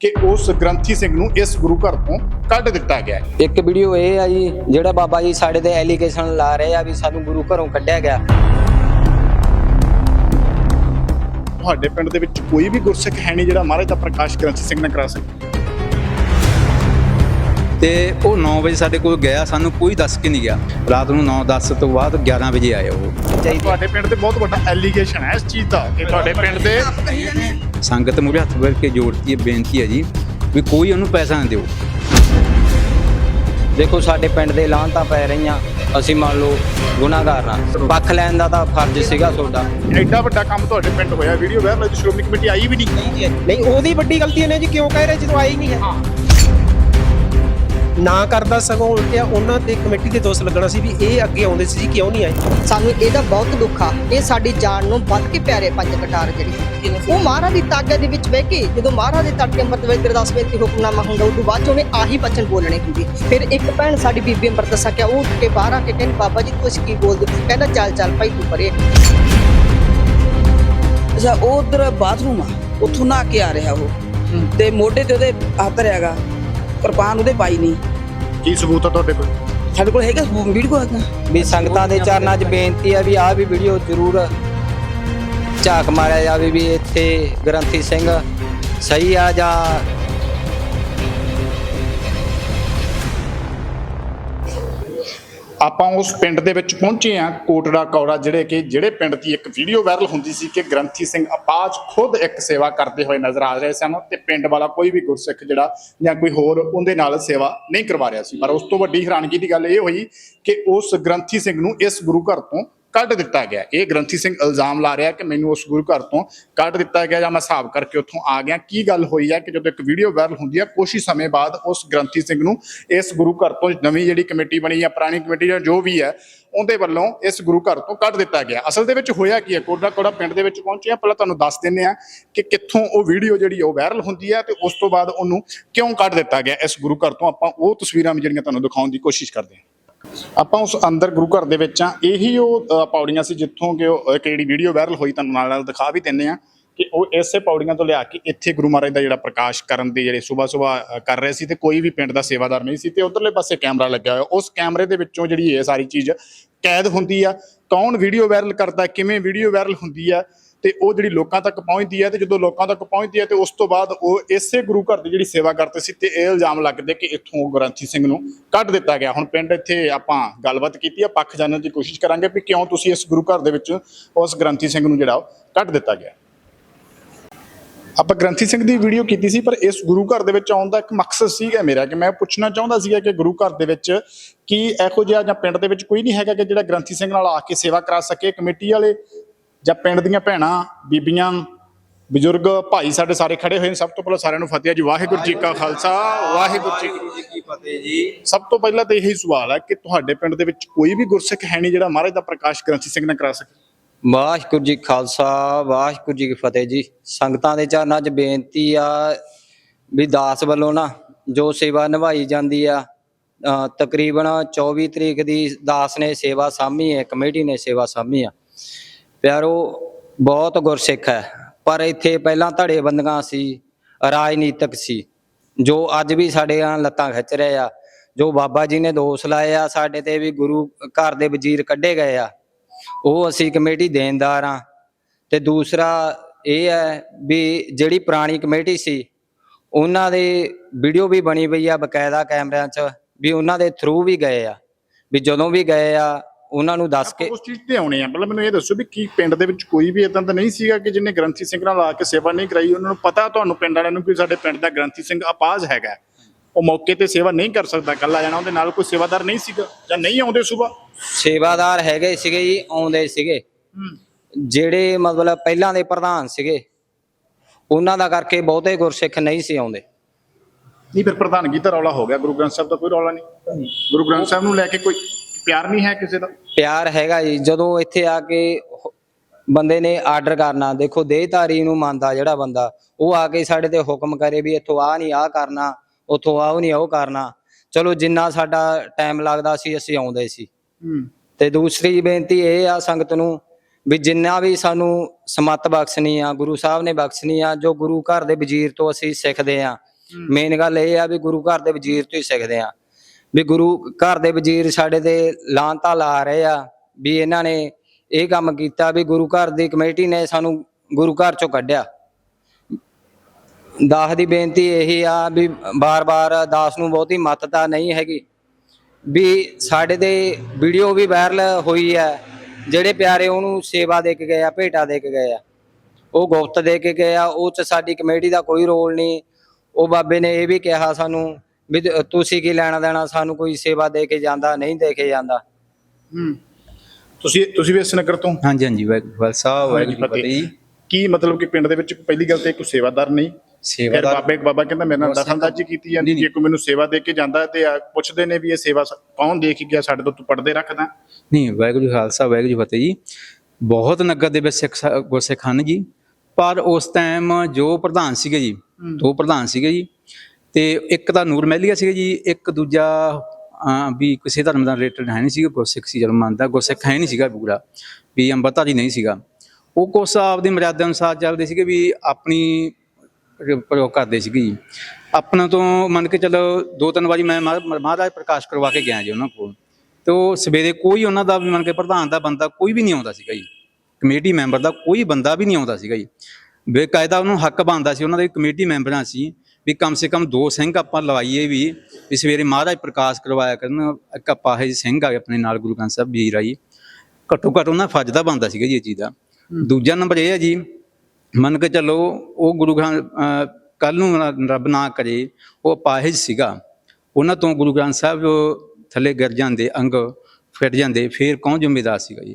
ਕਿ ਉਸ ਗ੍ਰੰਥੀ ਸਿੰਘ ਨੂੰ ਇਸ ਗੁਰੂ ਘਰ ਤੋਂ ਕੱਢ ਦਿੱਤਾ ਗਿਆ। ਇੱਕ ਵੀਡੀਓ ਇਹ ਆ ਜੀ ਜਿਹੜਾ ਬਾਬਾ ਜੀ ਸਾਡੇ ਤੇ ਐਲੀਗੇਸ਼ਨ ਲਾ ਰਹੇ ਆ ਵੀ ਸਾਨੂੰ ਗੁਰੂ ਘਰੋਂ ਕੱਢਿਆ ਗਿਆ। ਤੁਹਾਡੇ ਪਿੰਡ ਦੇ ਵਿੱਚ ਕੋਈ ਵੀ ਗੁਰਸਿੱਖ ਹੈ ਨਹੀਂ ਜਿਹੜਾ ਮਹਾਰਾਜ ਦਾ ਪ੍ਰਕਾਸ਼ ਗ੍ਰੰਥੀ ਸਿੰਘ ਨਾਲ ਕਰਾ ਸਕੇ। ਤੇ ਉਹ 9 ਵਜੇ ਸਾਡੇ ਕੋਲ ਗਿਆ ਸਾਨੂੰ ਕੋਈ ਦੱਸ ਕੇ ਨਹੀਂ ਗਿਆ। ਰਾਤ ਨੂੰ 9 10 ਤੋਂ ਬਾਅਦ 11 ਵਜੇ ਆਏ ਉਹ। ਤੁਹਾਡੇ ਪਿੰਡ ਤੇ ਬਹੁਤ ਵੱਡਾ ਐਲੀਗੇਸ਼ਨ ਹੈ ਇਸ ਚੀਜ਼ ਦਾ ਕਿ ਤੁਹਾਡੇ ਪਿੰਡ ਦੇ ਸੰਗਤ ਮੂਹਰੇ ਹੱਥ ਵਰ ਕੇ ਜੋੜਤੀ ਹੈ ਬੇਨਤੀ ਹੈ ਜੀ ਵੀ ਕੋਈ ਉਹਨੂੰ ਪੈਸਾ ਨਾ ਦਿਓ। ਦੇਖੋ ਸਾਡੇ ਪਿੰਡ ਦੇ ਲਾਂਤਾਂ ਪੈ ਰਹੀਆਂ। ਅਸੀਂ ਮੰਨ ਲਓ ਗੁਨਾਹਗਾਰ ਨਾ ਪੱਖ ਲੈਣ ਦਾ ਤਾਂ ਫਰਜ਼ ਸੀਗਾ ਤੁਹਾਡਾ। ਐਡਾ ਵੱਡਾ ਕੰਮ ਤੁਹਾਡੇ ਪਿੰਡ ਹੋਇਆ। ਵੀਡੀਓ ਵਾਇਰਲ ਹੋਈ ਸ਼੍ਰੋਮਣੀ ਕਮੇਟੀ ਆਈ ਵੀ ਨਹੀਂ। ਨਹੀਂ ਉਹਦੀ ਵੱਡੀ ਗਲਤੀ ਨੇ ਜੀ ਕਿਉਂ ਕਹਿ ਰਹੇ ਜਦੋਂ ਆਈ ਨਹੀਂ ਹੈ। ਨਾ ਕਰਦਾ ਸਗੋਂ ਉਲਟਿਆ ਉਹਨਾਂ ਤੇ ਕਮੇਟੀ ਦੇ ਦੋਸ਼ ਲੱਗਣਾ ਸੀ ਵੀ ਇਹ ਅੱਗੇ ਆਉਂਦੇ ਸੀ ਜੀ ਕਿਉਂ ਨਹੀਂ ਆਏ? ਸਾਨੂੰ ਇਹਦਾ ਬਹੁਤ ਦੁੱਖ ਆ ਇਹ ਸਾਡੀ ਜਾਨ ਨੂੰ ਵੱਧ ਕੇ ਪਿਆਰੇ ਪੰਜ ਕਟਾਰ ਜਿਹੜੀ ਉਹ ਮਹਾਰਾਜ ਦੀ ਤਾਕਤ ਦੇ ਵਿੱਚ ਬਹਿ ਕੇ ਜਦੋਂ ਮਹਾਰਾਜ ਦੇ ਤੜਕੇ ਅੰਮ੍ਰਿਤ ਵੇਲੇ ਗੁਰਦਾਸ ਬੇਨਤੀ ਹੁਕਮਨਾਮਾ ਹੁੰਦਾ ਉਦੋਂ ਬਾਅਦ 'ਚ ਉਹਨੇ ਆਹੀ ਬਚਨ ਬੋਲਣੇ ਹੁੰਦੇ। ਫਿਰ ਇੱਕ ਭੈਣ ਸਾਡੀ ਬੀਬੀ ਅੰਮ੍ਰਿਤ ਸਕਿਆ ਉਹ ਉੱਠ ਕੇ ਬਾਹਰ ਆ ਕੇ ਕਹਿੰਦੀ ਬਾਬਾ ਜੀ ਤੁਸੀਂ ਕੀ ਬੋਲਦੇ? ਹੋ?" ਕਹਿੰਦਾ ਚੱਲ ਚੱਲ ਭਾਈ ਤੂੰ ਪਰੇ ਅੱਛਾ ਉਹ ਉਧਰ ਬਾਥਰੂਮ ਆ ਉੱਥੋਂ ਨਹਾ ਕੇ ਆ ਰਿਹਾ ਉਹ। ਤੇ ਮੋਢੇ ਤੇ ਉਹਦੇ ਹੱਥ ਰਿਹਾਗਾ। ਕਿਰਪਾਨ ਉਹਦੇ ਪਾਈ ਨਹੀਂ। ਕੀ ਸਬੂਤ ਆ ਤੁਹਾਡੇ ਕੋਲ? ਸਾਡੇ ਕੋਲ ਹੈਗਾ ਵੀਡੀਓ ਹੈਗਾ। ਵੀ ਸੰਗਤਾਂ ਦੇ ਚਰਨਾਂ 'ਚ ਬੇਨਤੀ ਆ ਵੀ ਆਹ ਵੀ ਵੀਡੀਓ ਜ਼ਰੂਰ ਝਾਕ ਮਾਰਿਆ ਜਾਵੇ ਵੀ ਇੱਥੇ ਗ੍ਰੰਥੀ ਸਿੰਘ ਸਹੀ ਆ ਜਾਂ ਆਪਾਂ ਉਸ ਪਿੰਡ ਦੇ ਵਿੱਚ ਪਹੁੰਚੇ ਆ ਕੋਟੜਾ ਕੌੜਾ ਜਿਹੜੇ ਕਿ, ਜਿਹੜੇ ਪਿੰਡ ਦੀ ਇੱਕ ਵੀਡੀਓ ਵਾਇਰਲ ਹੁੰਦੀ ਸੀ ਕਿ ਗ੍ਰੰਥੀ ਸਿੰਘ ਅਪਾਜ ਖੁਦ ਇੱਕ ਸੇਵਾ ਕਰਦੇ ਹੋਏ ਨਜ਼ਰ ਆ ਰਹੇ ਸਨ ਤੇ ਪਿੰਡ ਵਾਲਾ ਕੋਈ ਵੀ ਗੁਰਸਿੱਖ ਜਿਹੜਾ ਜਾਂ ਕੋਈ ਹੋਰ ਉਹਦੇ ਨਾਲ ਸੇਵਾ ਨਹੀਂ ਕਰਵਾ ਰਿਹਾ ਸੀ। ਪਰ ਉਸ ਤੋਂ ਵੱਡੀ ਹੈਰਾਨਗੀ ਦੀ ਗੱਲ ਇਹ ਹੋਈ ਕਿ ਉਸ ਗ੍ਰੰਥੀ ਸਿੰਘ ਨੂੰ ਇਸ ਗੁਰੂ ਘਰ ਤੋਂ ਕੱਢ ਦਿੱਤਾ ਗਿਆ। ਇਹ ਗ੍ਰੰਥੀ ਸਿੰਘ ਇਲਜ਼ਾਮ ਲਾ ਰਿਹਾ ਕਿ ਮੈਨੂੰ ਉਸ ਗੁਰੂ ਘਰ ਤੋਂ ਕੱਢ ਦਿੱਤਾ ਗਿਆ ਜਾਂ ਮੈਂ ਹਿਸਾਬ ਕਰਕੇ ਉੱਥੋਂ ਆ ਗਿਆ। ਕੀ ਗੱਲ ਹੋਈ ਹੈ ਕਿ ਜਦੋਂ ਇੱਕ ਵੀਡੀਓ ਵਾਇਰਲ ਹੁੰਦੀ ਹੈ, ਕੁਛ ਹੀ ਸਮੇਂ ਬਾਅਦ ਉਸ ਗ੍ਰੰਥੀ ਸਿੰਘ ਨੂੰ ਇਸ ਗੁਰੂ ਘਰ ਤੋਂ ਨਵੀਂ ਜਿਹੜੀ ਕਮੇਟੀ ਬਣੀ ਜਾਂ ਪੁਰਾਣੀ ਕਮੇਟੀ ਜਾਂ ਜੋ ਵੀ ਹੈ, ਉਹਦੇ ਵੱਲੋਂ ਇਸ ਗੁਰੂ ਘਰ ਤੋਂ ਕੱਢ ਦਿੱਤਾ ਗਿਆ। ਅਸਲ ਦੇ ਵਿੱਚ ਹੋਇਆ ਕੀ ਹੈ? ਕੋਡਾ ਕੋੜਾ ਪਿੰਡ ਦੇ ਵਿੱਚ ਪਹੁੰਚੇ ਆ ਪਹਿਲਾਂ ਤੁਹਾਨੂੰ ਦੱਸ ਦਿੰਨੇ ਆ ਕਿ ਕਿੱਥੋਂ ਉਹ ਵੀਡੀਓ ਜਿਹੜੀ ਉਹ ਵਾਇਰਲ ਹੁੰਦੀ ਹੈ ਤੇ ਉਸ ਤੋਂ ਬਾਅਦ ਉਹਨੂੰ ਕਿਉਂ ਕੱਢ ਦਿੱਤਾ ਗਿਆ ਇਸ ਗੁਰੂ ਘਰ ਤੋਂ? ਆਪਾਂ ਉਹ ਤਸਵੀਰਾਂ ਵੀ ਜਿਹੜੀਆਂ ਤੁਹਾਨੂੰ ਦਿਖਾਉਣ ਦੀ ਕੋਸ਼ਿਸ਼ ਕਰਦੇ ਹਾਂ। ਆਪਾਂ ਉਸ ਅੰਦਰ ਗੁਰੂ ਘਰ ਦੇ ਵਿੱਚ ਆ ਇਹੀ ਉਹ ਅ, ਪੌੜੀਆਂ ਸੀ ਜਿੱਥੋਂ ਕਿ ਉਹ ਇੱਕ ਜਿਹੜੀ ਵੀਡੀਓ ਵਾਇਰਲ ਹੋਈ ਤੁਹਾਨੂੰ ਨਾਲ ਨਾਲ ਦਿਖਾ ਵੀ ਦਿੰਨੇ ਆ ਕਿ ਉਹ ਇਸੇ ਪੌੜੀਆਂ ਤੋਂ ਲਿਆ ਕੇ ਇੱਥੇ ਗੁਰੂ ਮਹਾਰਾਜ ਦਾ ਜਿਹੜਾ ਪ੍ਰਕਾਸ਼ ਕਰਨ ਦੀ ਜਿਹੜੇ ਸਵੇਰ ਸਵੇਰ ਕਰ ਰਹੇ ਸੀ ਤੇ ਕੋਈ ਵੀ ਪਿੰਡ ਦਾ ਸੇਵਾਦਾਰ ਨਹੀਂ ਸੀ ਤੇ ਉਧਰਲੇ ਪਾਸੇ ਕੈਮਰਾ ਲੱਗਿਆ ਹੋਇਆ। ਉਸ ਕੈਮਰੇ ਦੇ ਵਿੱਚੋਂ ਜਿਹੜੀ ਇਹ ਸਾਰੀ ਚੀਜ਼ ਕੈਦ ਹੁੰਦੀ ਆ। ਕੌਣ ਵੀਡੀਓ ਵਾਇਰਲ ਕਰਦਾ ਕਿਵੇਂ ਵੀਡੀਓ ਵਾਇਰਲ ਹੁੰਦੀ ਆ ਤੇ ਉਹ ਜਿਹੜੀ ਲੋਕਾਂ ਤੱਕ ਪਹੁੰਚਦੀ ਹੈ ਤੇ ਜਦੋਂ ਲੋਕਾਂ ਤੱਕ ਪਹੁੰਚਦੀ ਹੈ ਤੇ ਉਸ ਤੋਂ ਬਾਅਦ ਉਹ ਇਸੇ ਗੁਰੂ ਘਰ ਦੀ ਜਿਹੜੀ ਸੇਵਾ ਕਰਦੇ ਸੀ ਤੇ ਇਹ ਇਲਜ਼ਾਮ ਲੱਗਦੇ ਕਿ ਇੱਥੋਂ ਗ੍ਰੰਥੀ ਸਿੰਘ ਨੂੰ ਕੱਢ ਦਿੱਤਾ ਗਿਆ। ਹੁਣ ਪਿੰਡ ਇੱਥੇ ਆਪਾਂ ਗੱਲਬਾਤ ਕੀਤੀ ਆ ਪੱਖ ਜਾਣਨ ਦੀ ਕੋਸ਼ਿਸ਼ ਕਰਾਂਗੇ ਵੀ ਕਿਉਂ ਤੁਸੀਂ ਇਸ ਗੁਰੂ ਘਰ ਦੇ ਵਿੱਚ ਉਸ ਗ੍ਰੰਥੀ ਸਿੰਘ ਨੂੰ ਜਿਹੜਾ ਉਹ ਕੱਢ ਦਿੱਤਾ ਗਿਆ। ਆਪਾਂ ਗ੍ਰੰਥੀ ਸਿੰਘ ਦੀ ਵੀਡੀਓ ਕੀਤੀ ਸੀ, ਪਰ ਇਸ ਗੁਰੂ ਘਰ ਦੇ ਵਿੱਚ ਆਉਣ ਦਾ ਇੱਕ ਮਕਸਦ ਸੀਗਾ ਮੇਰਾ ਕਿ ਮੈਂ ਪੁੱਛਣਾ ਚਾਹੁੰਦਾ ਸੀਗਾ ਕਿ ਗੁਰੂ ਘਰ ਦੇ ਵਿੱਚ ਕੀ ਇਹੋ ਜਿਹਾ ਜਾਂ ਪਿੰਡ ਦੇ ਵਿੱਚ ਕੋਈ ਨਹੀਂ ਹੈਗਾ ਕਿ ਜਿਹੜਾ ਗ੍ਰੰਥੀ ਸਿੰਘ ਨਾਲ ਆ ਕੇ ਸੇਵਾ ਕਰਾ ਸਕੇ, ਕਮੇਟੀ ਵਾਲੇ ਜਾਂ ਪਿੰਡ ਦੀਆਂ ਭੈਣਾਂ ਬੀਬੀਆਂ ਬਜ਼ੁਰਗ ਭਾਈ ਸਾਡੇ ਸਾਰੇ ਖੜੇ ਹੋਏ ਨੇ। ਸਭ ਤੋਂ ਪਹਿਲਾਂ ਸਾਰਿਆਂ ਨੂੰ ਫਤਿਹ ਜੀ। ਵਾਹਿਗੁਰੂ ਜੀ ਕਾ ਖਾਲਸਾ। ਵਾਹਿਗੁਰੂ ਜੀ ਕੀ ਫਤਿਹ ਜੀ। ਸਭ ਤੋਂ ਪਹਿਲਾਂ ਤਾਂ ਇਹੀ ਸਵਾਲ ਹੈ ਕਿ ਤੁਹਾਡੇ ਪਿੰਡ ਦੇ ਵਿੱਚ ਕੋਈ ਵੀ ਗੁਰਸਿੱਖ ਹੈ ਨਹੀਂ ਜਿਹੜਾ ਮਹਾਰਾਜ ਦਾ ਪ੍ਰਕਾਸ਼ ਗ੍ਰੰਥੀ ਸਿੰਘ ਨਾਲ ਕਰਾ ਸਕੇ। ਵਾਹਿਗੁਰੂ ਜੀ ਖਾਲਸਾ ਵਾਹਿਗੁਰੂ ਜੀ ਕੀ ਫਤਿਹ ਜੀ। ਸੰਗਤਾਂ ਦੇ ਚਰਨਾਂ 'ਚ ਬੇਨਤੀ ਆ ਵੀ ਦਾਸ ਵੱਲੋਂ ਨਾ ਜੋ ਸੇਵਾ ਨਿਭਾਈ ਜਾਂਦੀ ਆ ਤਕਰੀਬਨ 24 ਤਰੀਕ ਦੀ ਦਾਸ ਨੇ ਸੇਵਾ ਸਾਂਭੀ ਹੈ ਕਮੇਟੀ ਨੇ ਸੇਵਾ ਸਾਂਭੀ ਆ। ਪਿਆਰੋ, ਬਹੁਤ ਗੁਰਸਿੱਖ ਹੈ। ਪਰ ਇੱਥੇ ਪਹਿਲਾਂ ਧੜੇ ਬੰਦੀਆਂ ਸੀ, ਰਾਜਨੀਤਿਕ ਸੀ। ਜੋ ਅੱਜ ਵੀ ਸਾਡੇ ਆ ਲੱਤਾਂ ਖਿੱਚ ਰਹੇ ਆ, ਜੋ ਬਾਬਾ ਜੀ ਨੇ ਦੋਸ਼ ਲਾਏ ਆ, ਸਾਡੇ ਤੇ ਵੀ ਗੁਰੂ ਘਰ ਦੇ ਵਜ਼ੀਰ ਕੱਢੇ ਗਏ ਆ, ਉਹ ਅਸੀਂ ਕਮੇਟੀ ਦੇਣਦਾਰ ਆ। ਤੇ ਦੂਸਰਾ ਇਹ ਹੈ ਵੀ ਜਿਹੜੀ ਪੁਰਾਣੀ ਕਮੇਟੀ ਸੀ, ਉਹਨਾਂ ਦੇ ਵੀਡੀਓ ਵੀ ਬਣੀ ਪਈ ਆ ਬਕਾਇਦਾ ਕੈਮਰਿਆਂ 'ਚ, ਵੀ ਉਹਨਾਂ ਦੇ ਥਰੂ ਵੀ ਗਏ ਆ। ਵੀ ਜਦੋਂ ਵੀ ਗਏ ਆ ਉਹਨਾਂ ਨੂੰ ਦੱਸ ਕੇ ਉਸ ਚੀਜ਼ ਤੇ ਆਉਣੇ ਆ। ਮਤਲਬ ਮੈਨੂੰ ਇਹ ਦੱਸੋ ਵੀ ਕੀ ਪਿੰਡ ਦੇ ਵਿੱਚ ਕੋਈ ਵੀ ਇਦਾਂ ਤਾਂ ਨਹੀਂ ਸੀਗਾ ਕਿ ਜਿਹਨੇ ਗ੍ਰੰਥੀ ਸਿੰਘ ਨਾਲ ਆ ਕੇ ਸੇਵਾ ਨਹੀਂ ਕਰਾਈ। ਉਹਨਾਂ ਨੂੰ ਪਤਾ ਤੁਹਾਨੂੰ ਪਿੰਡ ਵਾਲਿਆਂ ਨੂੰ ਕਿ ਸਾਡੇ ਪਿੰਡ ਦਾ ਗ੍ਰੰਥੀ ਸਿੰਘ ਅਪਾਜ ਹੈਗਾ। ਉਹ ਮੌਕੇ ਤੇ ਸੇਵਾ ਨਹੀਂ ਕਰ ਸਕਦਾ। ਕੱਲਾ ਜਾਣਾ ਉਹਦੇ ਨਾਲ ਕੋਈ ਸੇਵਾਦਾਰ ਨਹੀਂ ਸੀਗਾ ਜਾਂ ਨਹੀਂ ਆਉਂਦੇ ਸੁਬਾ ਸੇਵਾਦਾਰ ਹੈਗੇ ਸੀਗੇ ਜੀ ਆਉਂਦੇ ਸੀਗੇ। ਜਿਹੜੇ ਮਤਲਬ ਪਹਿਲਾਂ ਦੇ ਪ੍ਰਧਾਨ ਸੀਗੇ ਉਹਨਾਂ ਦਾ ਕਰਕੇ ਬਹੁਤੇ ਗੁਰਸਿੱਖ ਨਹੀਂ ਸੀ ਆਉਂਦੇ। ਨਹੀਂ ਫਿਰ ਪ੍ਰਧਾਨਗੀ ਤਾਂ ਰੌਲਾ ਹੋ ਗਿਆ। ਗੁਰੂ ਗ੍ਰੰਥ ਸਾਹਿਬ ਦਾ ਕੋਈ ਰੌਲਾ ਨਹੀਂ। ਗੁਰੂ ਗ੍ਰੰਥ ਸਾਹਿਬ ਨੂੰ ਲੈ ਕੇ ਕੋਈ ਪਿਆਰ ਨਹੀਂ ਹੈ ਕਿਸੇ ਦਾ? ਪਿਆਰ ਹੈਗਾ ਜੀ। ਜਦੋਂ ਇੱਥੇ ਆ ਕੇ ਬੰਦੇ ਨੇ ਆਰਡਰ ਕਰਨਾ ਦੇਖੋ ਦੇਹਧਾਰੀ ਨੂੰ ਮੰਨਦਾ ਜਿਹੜਾ ਬੰਦਾ ਉਹ ਆ ਕੇ ਸਾਡੇ ਤੇ ਹੁਕਮ ਕਰੇ ਵੀ ਇੱਥੋਂ ਆ ਨਹੀਂ ਆ ਕਰਨਾ ਉੱਥੋਂ ਆਹ ਨਹੀਂ ਉਹ ਕਰਨਾ। ਚਲੋ ਜਿੰਨਾ ਸਾਡਾ ਟਾਈਮ ਲੱਗਦਾ ਸੀ ਅਸੀਂ ਆਉਂਦੇ ਸੀ। ਤੇ ਦੂਸਰੀ ਬੇਨਤੀ ਇਹ ਆ ਸੰਗਤ ਨੂੰ ਵੀ ਜਿੰਨਾ ਵੀ ਸਾਨੂੰ ਸਮੱਤ ਬਖਸ਼ਣੀ ਆ ਗੁਰੂ ਸਾਹਿਬ ਨੇ ਬਖਸ਼ਣੀ ਆ ਜੋ ਗੁਰੂ ਘਰ ਦੇ ਵਜ਼ੀਰ ਤੋਂ ਅਸੀਂ ਸਿੱਖਦੇ ਆ। ਮੇਨ ਗੱਲ ਇਹ ਆ ਵੀ ਗੁਰੂ ਘਰ ਦੇ ਵਜ਼ੀਰ ਤੋਂ ਹੀ ਸਿੱਖਦੇ ਆ। ਵੀ ਗੁਰੂ ਘਰ ਦੇ ਵਜ਼ੀਰ ਸਾਡੇ ਤੇ ਲਾਂਤਾ ਲਾ ਰਹੇ ਆ, ਵੀ ਇਹਨਾਂ ਨੇ ਇਹ ਕੰਮ ਕੀਤਾ ਵੀ ਗੁਰੂ ਘਰ ਦੀ ਕਮੇਟੀ ਨੇ ਸਾਨੂੰ ਗੁਰੂ ਘਰ ਚੋਂ ਕੱਢਿਆ। ਦਾਸ ਦੀ ਬੇਨਤੀ ਇਹੀ ਆ ਵੀ ਬਾਰ-ਬਾਰ ਦਾਸ ਨੂੰ ਬਹੁਤੀ ਮਹੱਤਤਾ ਨਹੀਂ ਹੈਗੀ। ਵੀ ਸਾਡੇ ਤੇ ਵੀਡੀਓ ਵੀ ਵਾਇਰਲ ਹੋਈ ਹੈ ਜਿਹੜੇ ਪਿਆਰੇ ਉਹਨੂੰ ਸੇਵਾ ਦੇ ਕੇ ਗਏ ਆ, ਭੇਟਾ ਦੇ ਕੇ ਗਏ ਆ। ਉਹ ਗੁਪਤ ਦੇ ਕੇ ਗਏ ਆ, ਉਹ ਚ ਸਾਡੀ ਕਮੇਟੀ ਦਾ ਕੋਈ ਰੋਲ ਨਹੀਂ। ਉਹ ਬਾਬੇ ਨੇ ਇਹ ਵੀ ਕਿਹਾ ਸਾਨੂੰ ਵੀ ਤ- ਤੁਸੀਂ ਕੀ ਲੈਣਾ ਦੇਣਾ ਸਾਨੂੰ ਕੋਈ ਸੇਵਾ ਦੇ ਕੇ ਜਾਂਦਾ ਨਹੀਂ ਦੇ ਕੇ ਜਾਂਦਾ। ਹੂੰ। ਤੁਸੀਂ ਤੁਸੀਂ ਵੀ ਇਸ ਨਗਰ ਤੋਂ? ਹਾਂਜੀ ਹਾਂਜੀ ਵਾਹਿਗੁਰੂ ਖਾਲਸਾ ਵਾਹਿਗੁਰੂ ਜੀ ਕੀ ਫਤਿਹ ਜੀ ਕੀ ਮਤਲਬ ਕਿ ਪਿੰਡ ਦੇ ਵਿੱਚ ਪਹਿਲੀ ਗੱਲ ਤੇ ਕੋਈ ਸੇਵਾਦਾਰ ਨਹੀਂ? ਫਿਰ ਸੇਵਾਦਾਰ ਬਾਬੇ ਬਾਬਾ ਕਹਿੰਦਾ ਮੇਰੇ ਨਾਲ ਦਖਲਅੰਦਾਜ਼ੀ ਕੀਤੀ ਜਾਂਦੀ ਜੇ ਕੋਈ ਮੈਨੂੰ ਸੇਵਾ ਦੇ ਕੇ ਜਾਂਦਾ ਤੇ ਆ ਪੁੱਛਦੇ ਨੇ ਵੀ ਇਹ ਸੇਵਾ ਸ- ਕੌਣ ਦੇ ਕੇ ਗਿਆ ਸਾਡੇ ਤੋਂ ਤੂੰ ਪੜਦੇ ਰੱਖਦਾ ਨਹੀਂ ਵਾਹਿਗੁਰੂ ਜੀ ਖਾਲਸਾ ਵਾਹਿਗੁਰੂ ਜੀ ਫਤਿਹ ਜੀ। ਬਹੁਤ ਨਗਰ ਦੇ ਵਿੱਚ ਸਿੱਖ ਸ- ਗੁਰਸਿੱਖ ਹਨ ਜੀ। ਪਰ ਉਸ ਟਾਈਮ ਜੋ ਪ੍ਰਧਾਨ ਸੀਗੇ ਜੀ ਦੋ ਪ੍ਰਧਾਨ ਸੀਗੇ ਜੀ। ਤੇ ਇੱਕ ਤਾਂ ਨੂਰ ਮਹਿਲੀਆ ਸੀਗਾ ਜੀ, ਇੱਕ ਦੂਜਾ ਵੀ ਕਿਸੇ ਧਰਮ ਦਾ ਰਿਲੇਟਡ ਹੈ ਨਹੀਂ ਸੀਗਾ, ਗੁਰਸਿੱਖ ਸੀ ਜਦੋਂ ਮੰਨਦਾ, ਗੁਰਸਿੱਖ ਹੈ ਨਹੀਂ ਸੀਗਾ ਪੂਰਾ, ਵੀ ਅੰਮ੍ਰਿਤਧਾਰੀ ਨਹੀਂ ਸੀਗਾ। ਉਹ ਕੁਛ ਆਪਦੀ ਮਰਿਆਦਾ ਅਨੁਸਾਰ ਚੱਲਦੇ ਸੀਗੇ ਵੀ ਆਪਣੀ ਪ੍ਰਯੋਗ ਕਰਦੇ ਸੀਗੇ ਜੀ। ਆਪਣਾ ਤੋਂ ਮੰਨ ਕੇ ਚਲੋ ਦੋ ਤਿੰਨ ਵਾਰੀ ਮੈਂ, ਮਹਾਰਾਜ ਪ੍ਰਕਾਸ਼ ਕਰਵਾ ਕੇ ਗਿਆ ਜੀ ਉਹਨਾਂ ਕੋਲ। ਤੇ ਉਹ ਸਵੇਰੇ ਕੋਈ ਉਹਨਾਂ ਦਾ ਵੀ ਮੰਨ ਕੇ ਪ੍ਰਧਾਨ ਦਾ ਬੰਦਾ ਕੋਈ ਵੀ ਨਹੀਂ ਆਉਂਦਾ ਸੀਗਾ ਜੀ। ਕਮੇਟੀ ਮੈਂਬਰ ਦਾ ਕੋਈ ਬੰਦਾ ਵੀ ਨਹੀਂ ਆਉਂਦਾ ਸੀਗਾ ਜੀ। ਬੇਕਾਇਦਾ ਉਹਨੂੰ ਹੱਕ ਬਣਦਾ ਸੀ, ਉਹਨਾਂ ਦੇ ਕਮੇਟੀ ਮੈਂਬਰਾਂ ਸੀ। ਵੀ ਕਮ ਸੇ ਕਮ ਦੋ ਸਿੰਘ ਆਪਾਂ ਲਵਾਈਏ ਵੀ ਵੀ ਸਵੇਰੇ ਮਹਾਰਾਜ ਪ੍ਰਕਾਸ਼ ਕਰਵਾਇਆ ਕਰਨ ਇੱਕ ਅਪਾਹਜ ਸਿੰਘ ਆ ਆਪਣੇ ਨਾਲ ਗੁਰੂ ਗ੍ਰੰਥ ਸਾਹਿਬ ਜੀ। ਘੱਟੋ ਘੱਟ ਉਹਨਾਂ ਫਰਜ਼ ਦਾ ਬਣਦਾ ਸੀਗਾ ਜੀ ਇਹ ਚੀਜ਼ ਦਾ। ਦੂਜਾ ਨੰਬਰ ਇਹ ਹੈ ਜੀ ਮੰਨ ਕੇ ਚੱਲੋ ਉਹ ਗੁਰੂ ਗ੍ਰੰਥ ਕੱਲ ਨੂੰ ਰੱਬ ਨਾ ਕਰੇ ਉਹ ਅਪਾਹਿਜ ਸੀਗਾ। ਉਹਨਾਂ ਤੋਂ ਗੁਰੂ ਗ੍ਰੰਥ ਸਾਹਿਬ ਥੱਲੇ ਗਿਰ ਜਾਂਦੇ ਅੰਗ ਫਿੱਟ ਜਾਂਦੇ ਫੇਰ ਕੌਣ ਜ਼ਿੰਮੇਦਾਰ ਸੀਗਾ ਜੀ?